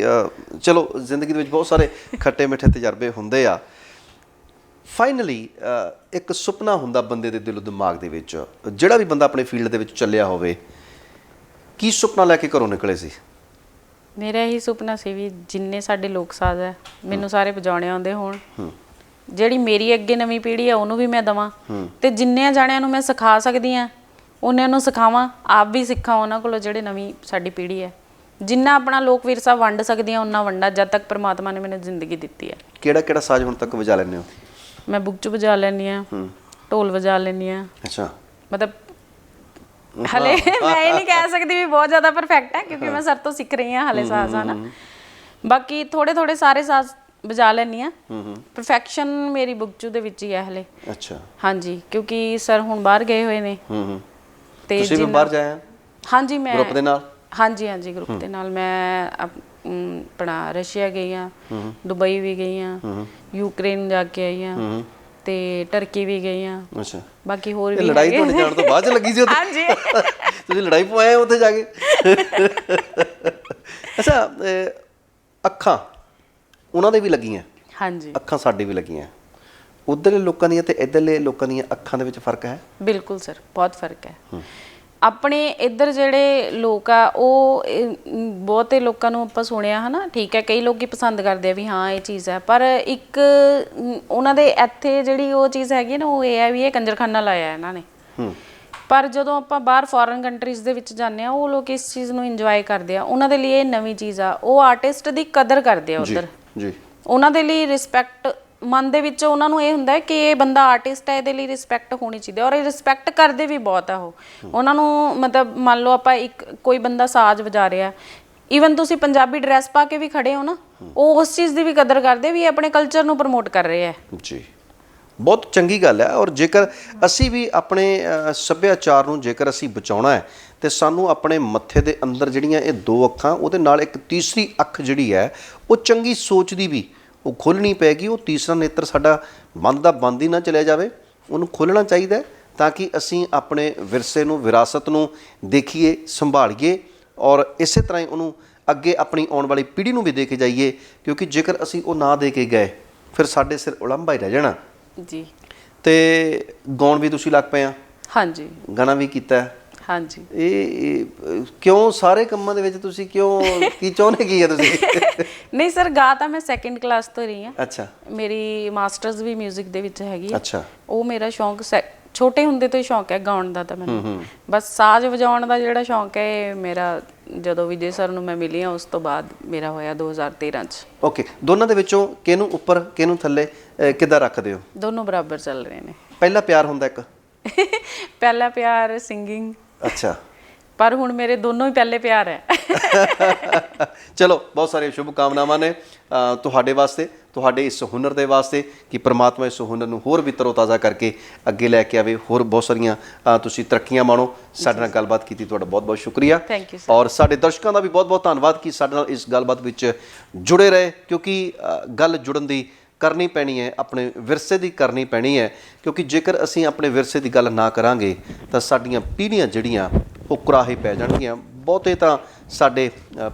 ਚਲੋ, ਜ਼ਿੰਦਗੀ ਦੇ ਵਿੱਚ ਬਹੁਤ ਸਾਰੇ ਖੱਟੇ ਮਿੱਠੇ ਤਜਰਬੇ ਹੁੰਦੇ ਆ। ਫਾਈਨਲੀ ਇੱਕ ਸੁਪਨਾ ਹੁੰਦਾ ਬੰਦੇ ਦੇ ਦਿਲੋਂ ਦਿਮਾਗ ਦੇ ਵਿੱਚ, ਜਿਹੜਾ ਵੀ ਬੰਦਾ ਆਪਣੇ ਫੀਲਡ ਦੇ ਵਿੱਚ ਚੱਲਿਆ ਹੋਵੇ, ਕੀ ਸੁਪਨਾ ਲੈ ਕੇ ਘਰੋਂ ਨਿਕਲੇ ਸੀ? ਮੇਰਾ ਇਹੀ ਸੁਪਨਾ ਸੀ ਵੀ ਜਿੰਨੇ ਸਾਡੇ ਲੋਕ ਸਾਜ਼ ਹੈ ਮੈਨੂੰ ਸਾਰੇ ਵਜਾਉਣੇ ਆਉਂਦੇ ਹੋਣ। ਜਿਹੜੀ ਮੇਰੀ ਅੱਗੇ ਨਵੀਂ ਪੀੜ੍ਹੀ ਹੈ ਉਹਨੂੰ ਵੀ ਮੈਂ ਦਵਾਂ। ਤੇ ਜਿੰਨੇ ਜਾਣਿਆਂ ਨੂੰ ਮੈਂ ਸਿਖਾ ਸਕਦੀ ਆ ਉਹਨਾਂ ਨੂੰ ਸਿਖਾਵਾਂ ਆਪ ਵੀ ਸਿੱਖਾਂ ਉਹਨਾਂ ਕੋਲੋਂ ਜਿਹੜੇ ਨਵੀਂ ਸਾਡੀ ਪੀੜ੍ਹੀ ਹੈ। ਜਿੰਨਾ ਆਪਣਾ ਲੋਕ ਵਿਰਸਾ ਵੰਡ ਸਕਦੀ ਆ ਉਹਨਾਂ ਵੰਡਾ ਜਦ ਤੱਕ ਪ੍ਰਮਾਤਮਾ ਨੇ ਮੈਨੂੰ ਜ਼ਿੰਦਗੀ ਦਿੱਤੀ ਹੈ। ਕਿਹੜਾ ਕਿਹੜਾ ਸਾਜ਼ ਹੁਣ ਤੱਕ ਵਜਾ ਲੈਂਦੇ ਹੋ? ਮੈਂ ਬੁੱਕਚ ਵਜਾ ਲੈਂਦੀ ਆ ਢੋਲ ਵਜਾ ਲੈਂਦੀ ਆ ਅੱਛਾ। ਮਤਲਬ ਹਲੇ ਮੈਂ ਇਹ ਨਹੀਂ ਕਹਿ ਸਕਦੀ ਵੀ ਬਹੁਤ ਜ਼ਿਆਦਾ ਪਰਫੈਕਟ ਹੈ ਕਿਉਂਕਿ ਮੈਂ ਸਰ ਤੋਂ ਸਿੱਖ ਰਹੀ ਹਾਂ ਹਲੇ ਸਾਜ਼ ਹਨ ਬਾਕੀ ਥੋੜੇ ਥੋੜੇ ਸਾਰੇ ਸਾਜ਼ ਵਜਾ ਲੈਂਦੀ ਆ ਪਰਫੈਕਸ਼ਨ ਮੇਰੀ ਬੁੱਕਚੂ ਦੇ ਵਿੱਚ ਹੀ ਹੈ ਹਲੇ। ਅੱਛਾ। ਹਾਂਜੀ ਕਿਉਂਕਿ ਸਰ ਹੁਣ ਬਾਹਰ ਗਏ ਹੋਏ ਨੇ। ਹੂੰ ਹੂੰ। ਤੇ ਤੁਸੀਂ ਵੀ ਬਾਹਰ ਜਾਇਆ ਹਾਂਜੀ ਮੈਂ ਗਰੁੱਪ ਦੇ ਨਾਲ? ਹਾਂਜੀ ਹਾਂਜੀ ਗਰੁੱਪ ਦੇ ਨਾਲ। ਮੈਂ ਆਪਣਾ ਰਸ਼ੀਆ ਗਈ ਆ ਦੁਬਈ ਵੀ ਗਈ ਆ ਯੂਕਰੇਨ ਜਾ ਕੇ ਆਈ ਆ ਤੇ ਟਰਕੀ ਵੀ ਗਈ ਆ। ਅੱਛਾ। ਬਾਕੀ ਹੋਰ ਇਹ ਵੀ ਲੜਾਈ ਹੈਗੇ। ਤੁਹਾਡੇ ਜਾਣ ਤੋਂ ਬਾਅਦ ਚ ਲੱਗੀ ਸੀ ਉੱਥੇ? ਹਾਂਜੀ। ਤੁਸੀਂ ਲੜਾਈ ਪਵਾਏ ਉੱਥੇ ਜਾ ਕੇ? ਅੱਛਾ ਅੱਖਾਂ ਉਹਨਾਂ ਦੇ ਵੀ ਲੱਗੀਆਂ? ਹਾਂਜੀ। ਅੱਖਾਂ ਸਾਡੇ ਵੀ ਲੱਗੀਆਂ। ਉਧਰਲੇ ਲੋਕਾਂ ਦੀਆਂ ਤੇ ਇਧਰਲੇ ਲੋਕਾਂ ਦੀਆਂ ਅੱਖਾਂ ਦੇ ਵਿੱਚ ਫ਼ਰਕ ਹੈ? ਬਿਲਕੁਲ ਸਰ ਬਹੁਤ ਫ਼ਰਕ ਹੈ। ਆਪਣੇ ਇੱਧਰ ਜਿਹੜੇ ਲੋਕ ਆ ਉਹ ਬਹੁਤੇ ਲੋਕਾਂ ਨੂੰ ਆਪਾਂ ਸੁਣਿਆ ਹਨਾ ਠੀਕ ਹੈ ਕਈ ਲੋਕੀ ਪਸੰਦ ਕਰਦੇ ਆ ਵੀ ਹਾਂ ਇਹ ਚੀਜ਼ ਹੈ ਪਰ ਇੱਕ ਉਹਨਾਂ ਦੇ ਇੱਥੇ ਜਿਹੜੀ ਉਹ ਚੀਜ਼ ਹੈਗੀ ਨਾ ਉਹ ਇਹ ਹੈ ਵੀ ਇਹ ਕੰਜਰਖਾਨਾ ਲਾਇਆ ਇਹਨਾਂ ਨੇ। ਹੂੰ। ਪਰ ਜਦੋਂ ਆਪਾਂ ਬਾਹਰ ਫੋਰਨ ਕੰਟਰੀਜ਼ ਦੇ ਵਿੱਚ ਜਾਂਦੇ ਆ ਉਹ ਲੋਕ ਇਸ ਚੀਜ਼ ਨੂੰ ਇੰਜੋਏ ਕਰਦੇ ਆ ਉਹਨਾਂ ਦੇ ਲਈ ਇਹ ਨਵੀਂ ਚੀਜ਼ ਆ ਉਹ ਆਰਟਿਸਟ ਦੀ ਕਦਰ ਕਰਦੇ ਆ ਉਧਰ। ਜੀ। ਉਹਨਾਂ ਦੇ ਲਈ ਰਿਸਪੈਕਟ ਮਨ ਦੇ ਵਿੱਚ ਉਹਨਾਂ ਨੂੰ ਇਹ ਹੁੰਦਾ ਹੈ ਕਿ ਇਹ ਬੰਦਾ ਆਰਟਿਸਟ ਹੈ, ਇਹਦੇ ਲਈ ਰਿਸਪੈਕਟ ਹੋਣੀ ਚਾਹੀਦੀ ਹੈ ਔਰ ਇਹ ਰਿਸਪੈਕਟ ਕਰਦੇ ਵੀ ਬਹੁਤ ਆ ਉਹ। ਉਹਨਾਂ ਨੂੰ ਮਤਲਬ ਮੰਨ ਲਓ ਆਪਾਂ ਇੱਕ ਕੋਈ ਬੰਦਾ ਸਾਜ਼ ਵਜਾ ਰਿਹਾ ਈਵਨ ਤੁਸੀਂ ਪੰਜਾਬੀ ਡਰੈਸ ਪਾ ਕੇ ਵੀ ਖੜੇ ਹੋ ਨਾ, ਉਹ ਉਸ ਚੀਜ਼ ਦੀ ਵੀ ਕਦਰ ਕਰਦੇ ਵੀ ਇਹ ਆਪਣੇ ਕਲਚਰ ਨੂੰ ਪ੍ਰਮੋਟ ਕਰ ਰਹੇ ਹੈ। ਜੀ। ਬਹੁਤ ਚੰਗੀ ਗੱਲ ਹੈ ਔਰ ਜੇਕਰ ਅਸੀਂ ਵੀ ਆਪਣੇ ਸੱਭਿਆਚਾਰ ਨੂੰ ਜੇਕਰ ਅਸੀਂ ਬਚਾਉਣਾ ਹੈ, ਤੇ ਸਾਨੂੰ ਆਪਣੇ ਮੱਥੇ ਦੇ ਅੰਦਰ ਜਿਹੜੀਆਂ ਇਹ ਦੋ ਅੱਖਾਂ, ਉਹਦੇ ਨਾਲ ਇੱਕ ਤੀਸਰੀ ਅੱਖ ਜਿਹੜੀ ਹੈ, ਉਹ ਚੰਗੀ ਸੋਚ ਦੀ ਵੀ ਉਹ ਖੋਲਣੀ ਪੈਗੀ ਉਹ ਤੀਸਰਾ ਨੇਤਰ ਸਾਡਾ ਬੰਦ ਦਾ ਬੰਦ ਹੀ ਨਾ ਚਲਿਆ ਜਾਵੇ। ਉਹਨੂੰ ਖੋਲਣਾ ਚਾਹੀਦਾ ਤਾਂ ਕਿ ਅਸੀਂ ਆਪਣੇ ਵਿਰਸੇ ਨੂੰ ਵਿਰਾਸਤ ਨੂੰ ਦੇਖੀਏ ਸੰਭਾਲੀਏ ਔਰ ਇਸੇ ਤਰ੍ਹਾਂ ਹੀ ਉਹਨੂੰ ਅੱਗੇ ਆਪਣੀ ਆਉਣ ਵਾਲੀ ਪੀੜ੍ਹੀ ਨੂੰ ਵੀ ਦੇ ਕੇ ਜਾਈਏ ਕਿਉਂਕਿ ਜੇਕਰ ਅਸੀਂ ਉਹ ਨਾ ਦੇ ਕੇ ਗਏ ਫਿਰ ਸਾਡੇ ਸਿਰ ਉਲੰਭਾ ਹੀ ਰਹਿ ਜਾਣਾ। ਜੀ। ਤੇ ਗਾਉਣ ਵੀ ਤੁਸੀਂ ਲੱਗ ਪਏ ਆ। ਹਾਂਜੀ। ਗਾਣਾ ਵੀ ਕੀਤਾ ਹੈ। ਹਾਂਜੀ। ਇਹ ਇਹ, ਕਿਉਂ ਸਾਰੇ ਕੰਮਾਂ ਦੇ ਵਿੱਚ ਤੁਸੀਂ ਕਿਉਂ ਕੀ ਚਾਹੁੰਦੇ ਕੀ ਆ ਤੁਸੀਂ? ਨਹੀਂ ਸਰ ਗਾ ਤਾਂ ਮੈਂ ਸੈਕੰਡ ਕਲਾਸ ਤੋਂ ਰਹੀ ਹਾਂ। ਅੱਛਾ। ਮੇਰੀ ਮਾਸਟਰਸ ਵੀ 뮤직 ਦੇ ਵਿੱਚ ਹੈਗੀ ਹੈ ਅੱਛਾ। ਉਹ ਮੇਰਾ ਸ਼ੌਂਕ ਛੋਟੇ ਹੁੰਦੇ ਤੋਂ ਹੀ ਸ਼ੌਂਕ ਹੈ ਗਾਉਣ ਦਾ ਤਾਂ ਮੈਨੂੰ। ਬਸ ਸਾਜ਼ ਵਜਾਉਣ ਦਾ ਜਿਹੜਾ ਸ਼ੌਂਕ ਹੈ ਇਹ ਮੇਰਾ ਜਦੋਂ ਵਿਜੇ ਸਰ ਨੂੰ ਮੈਂ ਮਿਲੀ ਹਾਂ ਉਸ ਤੋਂ ਬਾਅਦ ਮੇਰਾ ਹੋਇਆ 2013 ਚ। ਓਕੇ ਦੋਨਾਂ ਦੇ ਵਿੱਚੋਂ ਕਿਹਨੂੰ ਉੱਪਰ ਕਿਹਨੂੰ ਥੱਲੇ ਕਿੱਦਾਂ ਰੱਖਦੇ ਹੋ? ਦੋਨੋਂ ਬਰਾਬਰ ਚੱਲ ਰਹੇ ਨੇ। ਪਹਿਲਾ ਪਿਆਰ ਹੁੰਦਾ ਇੱਕ? ਪਹਿਲਾ ਪਿਆਰ ਸਿੰਗਿੰਗ ਅੱਛਾ। ਪਰ ਹੁਣ ਮੇਰੇ ਦੋਨੋਂ ਹੀ ਪਹਿਲੇ ਪਿਆਰ ਹੈ। ਚਲੋ ਬਹੁਤ ਸਾਰੀਆਂ ਸ਼ੁਭ ਕਾਮਨਾਵਾਂ ਨੇ ਤੁਹਾਡੇ ਵਾਸਤੇ ਤੁਹਾਡੇ ਇਸ ਹੁਨਰ ਦੇ ਵਾਸਤੇ ਕਿ ਪ੍ਰਮਾਤਮਾ ਇਸ ਹੁਨਰ ਨੂੰ ਹੋਰ ਵੀ ਤਰੋਤਾਜ਼ਾ ਕਰਕੇ ਅੱਗੇ ਲੈ ਕੇ ਆਵੇ ਹੋਰ ਬਹੁਤ ਸਾਰੀਆਂ ਤੁਸੀਂ ਤਰੱਕੀਆਂ ਮਾਣੋ। ਸਾਡੇ ਨਾਲ ਗੱਲਬਾਤ ਕੀਤੀ ਤੁਹਾਡਾ ਬਹੁਤ ਬਹੁਤ ਸ਼ੁਕਰੀਆ. ਔਰ ਸਾਡੇ ਦਰਸ਼ਕਾਂ ਦਾ ਵੀ ਬਹੁਤ ਬਹੁਤ ਧੰਨਵਾਦ ਕਿ ਸਾਡੇ ਨਾਲ ਇਸ ਗੱਲਬਾਤ ਵਿੱਚ ਜੁੜੇ ਰਹੇ ਕਿਉਂਕਿ ਗੱਲ ਜੁੜਨ ਦੀ ਕਰਨੀ ਪੈਣੀ ਹੈ, ਆਪਣੇ ਵਿਰਸੇ ਦੀ ਕਰਨੀ ਪੈਣੀ ਹੈ, ਕਿਉਂਕਿ ਜੇਕਰ ਅਸੀਂ ਆਪਣੇ ਵਿਰਸੇ ਦੀ ਗੱਲ ਨਾ ਕਰਾਂਗੇ, ਤਾਂ ਸਾਡੀਆਂ ਪੀੜ੍ਹੀਆਂ ਜਿਹੜੀਆਂ, ਉਹ ਕੁਰਾਹੇ ਪੈ ਜਾਣਗੀਆਂ। ਬਹੁਤੇ ਤਾਂ ਸਾਡੇ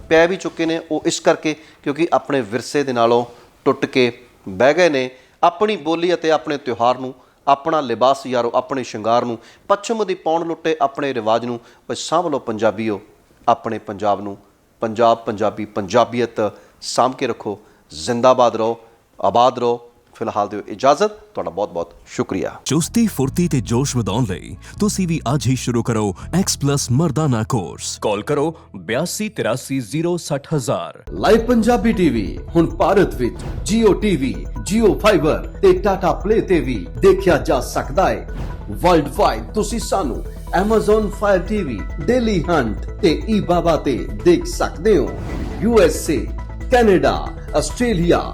ਪੈ ਵੀ ਚੁੱਕੇ ਨੇ, ਉਹ ਇਸ ਕਰਕੇ, ਕਿਉਂਕਿ ਆਪਣੇ ਵਿਰਸੇ ਦੇ ਨਾਲੋਂ ਟੁੱਟ ਕੇ ਬਹਿ ਗਏ ਨੇ। ਆਪਣੀ ਬੋਲੀ ਅਤੇ ਆਪਣੇ ਤਿਉਹਾਰ ਨੂੰ, ਆਪਣਾ ਲਿਬਾਸ ਯਾਰੋ, ਆਪਣੇ ਸ਼ਿੰਗਾਰ ਨੂੰ, ਪੱਛਮ ਦੀ ਪੌਣ ਲੁੱਟੇ ਆਪਣੇ ਰਿਵਾਜ ਨੂੰ, ਓਏ ਸਾਂਭ ਲਓ ਪੰਜਾਬੀਓ, ਆਪਣੇ ਪੰਜਾਬ ਨੂੰ। ਪੰਜਾਬ, ਪੰਜਾਬੀ, ਪੰਜਾਬੀਅਤ ਸਾਂਭ ਕੇ ਰੱਖੋ, ਜ਼ਿੰਦਾਬਾਦ ਰਹੋ। ਆਬਾਦ ਰਹੋ। ਫਿਲਹਾਲ ਦਿਓ ਇਜਾਜ਼ਤ। ਤੁਹਾਡਾ ਬਹੁਤ ਬਹੁਤ ਸ਼ੁਕਰੀਆ। ਚੁਸਤੀ ਫੁਰਤੀ ਤੇ ਜੋਸ਼ ਵਧਾਉਣ ਲਈ ਤੁਸੀਂ ਵੀ ਅੱਜ ਹੀ ਸ਼ੁਰੂ ਕਰੋ X+ ਮਰਦਾਨਾ ਕੋਰਸ ਕਾਲ ਕਰੋ 8283060000 ਲਾਈਵ ਪੰਜਾਬੀ ਟੀਵੀ ਹੁਣ ਭਾਰਤ ਵਿੱਚ Jio TV, Jio Fiber ਤੇ Tata Play ਤੇ ਵੀ ਦੇਖਿਆ ਜਾ ਸਕਦਾ ਹੈ। ਵਰਲਡ ਵਾਈਡ ਤੁਸੀਂ ਸਾਨੂੰ Amazon Fire TV, Daily Hunt ਤੇ eBaba ਤੇ ਦੇਖ ਸਕਦੇ ਹੋ। USA, Canada, Australia,